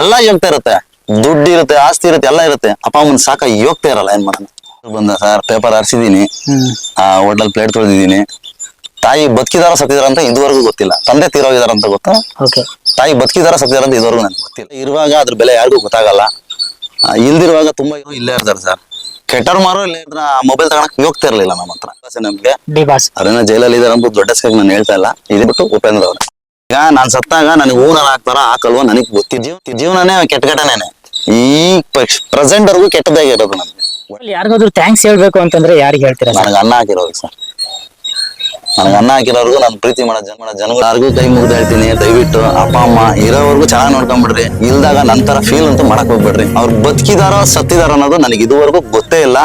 ಎಲ್ಲ ಯೋಗ್ತಾ ಇರುತ್ತೆ. ದುಡ್ಡು ಇರುತ್ತೆ ಆಸ್ತಿ ಇರುತ್ತೆ ಎಲ್ಲ ಇರುತ್ತೆ. ಅಪ್ಪ ಅಮ್ಮನ ಸಾಕ ಯೋಗ್ತಾ ಇರಲ್ಲ ಏನ್ ಮಾಡೋಣ ಬಂದ ಸರ್ ಪೇಪರ್ ಹಾರಿಸಿದೀನಿ ಆ ಹೋಟೆಲ್ ಪ್ಲೇಟ್ ತೊಳೆದಿದ್ದೀನಿ ತಾಯಿ ಬದುಕಿದಾರ ಸತ್ತಿದಾರ ಅಂತ ಇದುವರೆಗೂ ಗೊತ್ತಿಲ್ಲ. ತಂದೆ ತೀರೋಗಿದಾರ ಅಂತ ಗೊತ್ತಾ? ತಾಯಿ ಬದುಕಿದಾರ ಸತ್ತಿದಾರ ಅಂತ ಇದುವರೆಗೂ ನನಗೆ ಗೊತ್ತಿಲ್ಲ. ಇರುವಾಗ ಅದ್ರ ಬೆಲೆ ಯಾರಿಗೂ ಗೊತ್ತಾಗಲ್ಲ. ಆ, ಇಲ್ದಿರುವಾಗ ತುಂಬಾ ಜನ ಇಲ್ಲೇ ಇರ್ತಾರೆ ಸರ್. ಕೆಟ್ಟರ್ ಮಾರೋ ಇಲ್ಲೇ ಇದ್ರ ಮೊಬೈಲ್ ತಗೊಳಕ್ ಹೋಗ್ತಾ ಇರಲಿಲ್ಲ ನಮ್ಮ ಹತ್ರ. ನಮ್ಗೆ ಡಿ ಬಾಸ್. ಅವ್ರೇನೋ ಜೈಲಲ್ಲಿ ಇದಾರೆ ಅಂತ ದೊಡ್ಡ ಸ್ಕೇಪ್ ನಾನು ಹೇಳ್ತಾ ಇಲ್ಲ. ಇದು ಬಿಟ್ಟು ಉಪೇಂದ್ರ ಅವ್ರೆ. ಈಗ ನಾನ್ ಸತ್ತಾಗ ನನಗೆ ಹೂನ ಹಾಕ್ತಾರ ಹಾಕಲ್ವ ನನಗೆ ಗೊತ್ತಿದ್ಯೋ ಜೀವ ಜೀವನನೇ ಕೆಟ್ಟ ಘಟನೆನೆ. ಈ ಪ್ರೆಸೆಂಟ್ ವರ್ಗೂ ಕೆಟ್ಟದಾಗಿ ಇರೋದು ನಮ್ಗೆ. ಯಾರಿಗಾದ್ರೂ ಥ್ಯಾಂಕ್ಸ್ ಹೇಳ್ಬೇಕು ಅಂತಂದ್ರೆ ಯಾರಿಗೆ ಹೇಳ್ತೀರಾ ನನಗೆ ಅನ್ನ ಹಾಕಿರೋದು ಸರ್. ನನಗೆ ಅನ್ನ ಹಾಕಿರೋರ್ಗು ನಾನು ಪ್ರೀತಿ ಮಾಡೋ ಜನ ಮಾಡ ಜನಗಳು. ಯಾರಿಗೂ ಕೈ ಮುಗ್ದು ಹೇಳ್ತೀನಿ ದಯವಿಟ್ಟು ಅಪ್ಪ ಅಮ್ಮ ಇರೋವರೆಗೂ ಚೆನ್ನಾಗಿ ನೋಡ್ಕೊಂಡ್ಬಿಡ್ರಿ ಇಲ್ದಾಗ ನಂತರ ಫೀಲ್ ಅಂತೂ ಮಾಡಕ್ ಹೋಗ್ಬೇಡ್ರಿ. ಅವ್ರು ಬದುಕಿದಾರೋ ಸತ್ತಿದಾರೋ ಅನ್ನೋದು ನನಗೆ ಇದುವರೆಗೂ ಗೊತ್ತೇ ಇಲ್ಲ.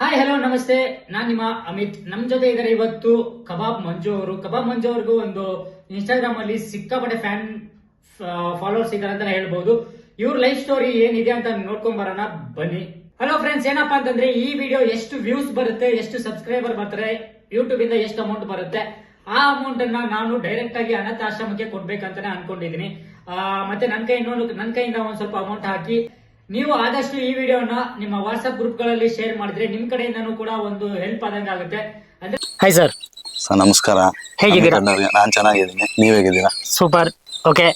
ಹಾಯ್ ಹಲೋ ನಮಸ್ತೆ. ನಾನ್ ನಿಮ್ಮ ಅಮಿತ್. ನಮ್ ಜೊತೆ ಇದ್ದಾರೆ ಇವತ್ತು ಕಬಾಬ್ ಮಂಜು ಅವರು. ಕಬಾಬ್ ಮಂಜು ಅವ್ರಿಗೂ ಒಂದು ಇನ್ಸ್ಟಾಗ್ರಾಮ್ ಅಲ್ಲಿ ಸಿಕ್ಕಾಪಟ್ಟೆ ಫ್ಯಾನ್ ಫಾಲೋವರ್ಸ್ ಇದ್ದಾರೆ ಅಂತ ಹೇಳ್ಬಹುದು ಇವ್ರ ಲೈಫ್ ಸ್ಟೋರಿ ಏನಿದೆ ಅಂತ ನೋಡ್ಕೊಂಡ್ ಬರೋಣ. ಬನ್ನಿ. ಹಲೋ ಫ್ರೆಂಡ್ಸ್ ಏನಪ್ಪಾ ಅಂತಂದ್ರೆ ಈ ವಿಡಿಯೋ ಎಷ್ಟು ವ್ಯೂಸ್ ಬರುತ್ತೆ, ಎಷ್ಟು ಸಬ್ಸ್ಕ್ರೈಬರ್ ಬರ್ತಾರೆ ಯೂಟ್ಯೂಬ್ ಇಂದ ಎಷ್ಟು ಅಮೌಂಟ್ ಬರುತ್ತೆ, ಆ ಅಮೌಂಟ್ ಅನ್ನ ನಾನು ಡೈರೆಕ್ಟ್ ಆಗಿ ಅನಾಥ ಆಶ್ರಮಕ್ಕೆ ಕೊಡ್ಬೇಕಂತಾನೆ ಅನ್ಕೊಂಡಿದೀನಿ ಮತ್ತೆ ನನ್ನ ಕೈ ಇನ್ನೊಂದು ನನ್ನ ಕೈಯಿಂದ ಒಂದ್ ಸ್ವಲ್ಪ ಅಮೌಂಟ್ ಹಾಕಿ ನೀವು ಆದಷ್ಟು ಈ ವಿಡಿಯೋನ ನಿಮ್ಮ ವಾಟ್ಸ್ಆಪ್ ಗ್ರೂಪ್ಗಳಲ್ಲಿ ಶೇರ್ ಮಾಡಿದ್ರೆ ನಿಮ್ ಕಡೆಯಿಂದನೂ ಕೂಡ ಒಂದು ಹೆಲ್ಪ್ ಆದಂಗೆ ಆಗುತ್ತೆ. ಅಂದ್ರೆ ಹಾಯ್ ಸರ್ ಸರ್ ನಮಸ್ಕಾರ. ಹೇಗಿದ್ದೀರಾ? ನಾನು ಚೆನ್ನಾಗಿದ್ದೀನಿ. ನೀವು ಹೇಗಿದ್ದೀರಾ? ಸೂಪರ್ ಓಕೆ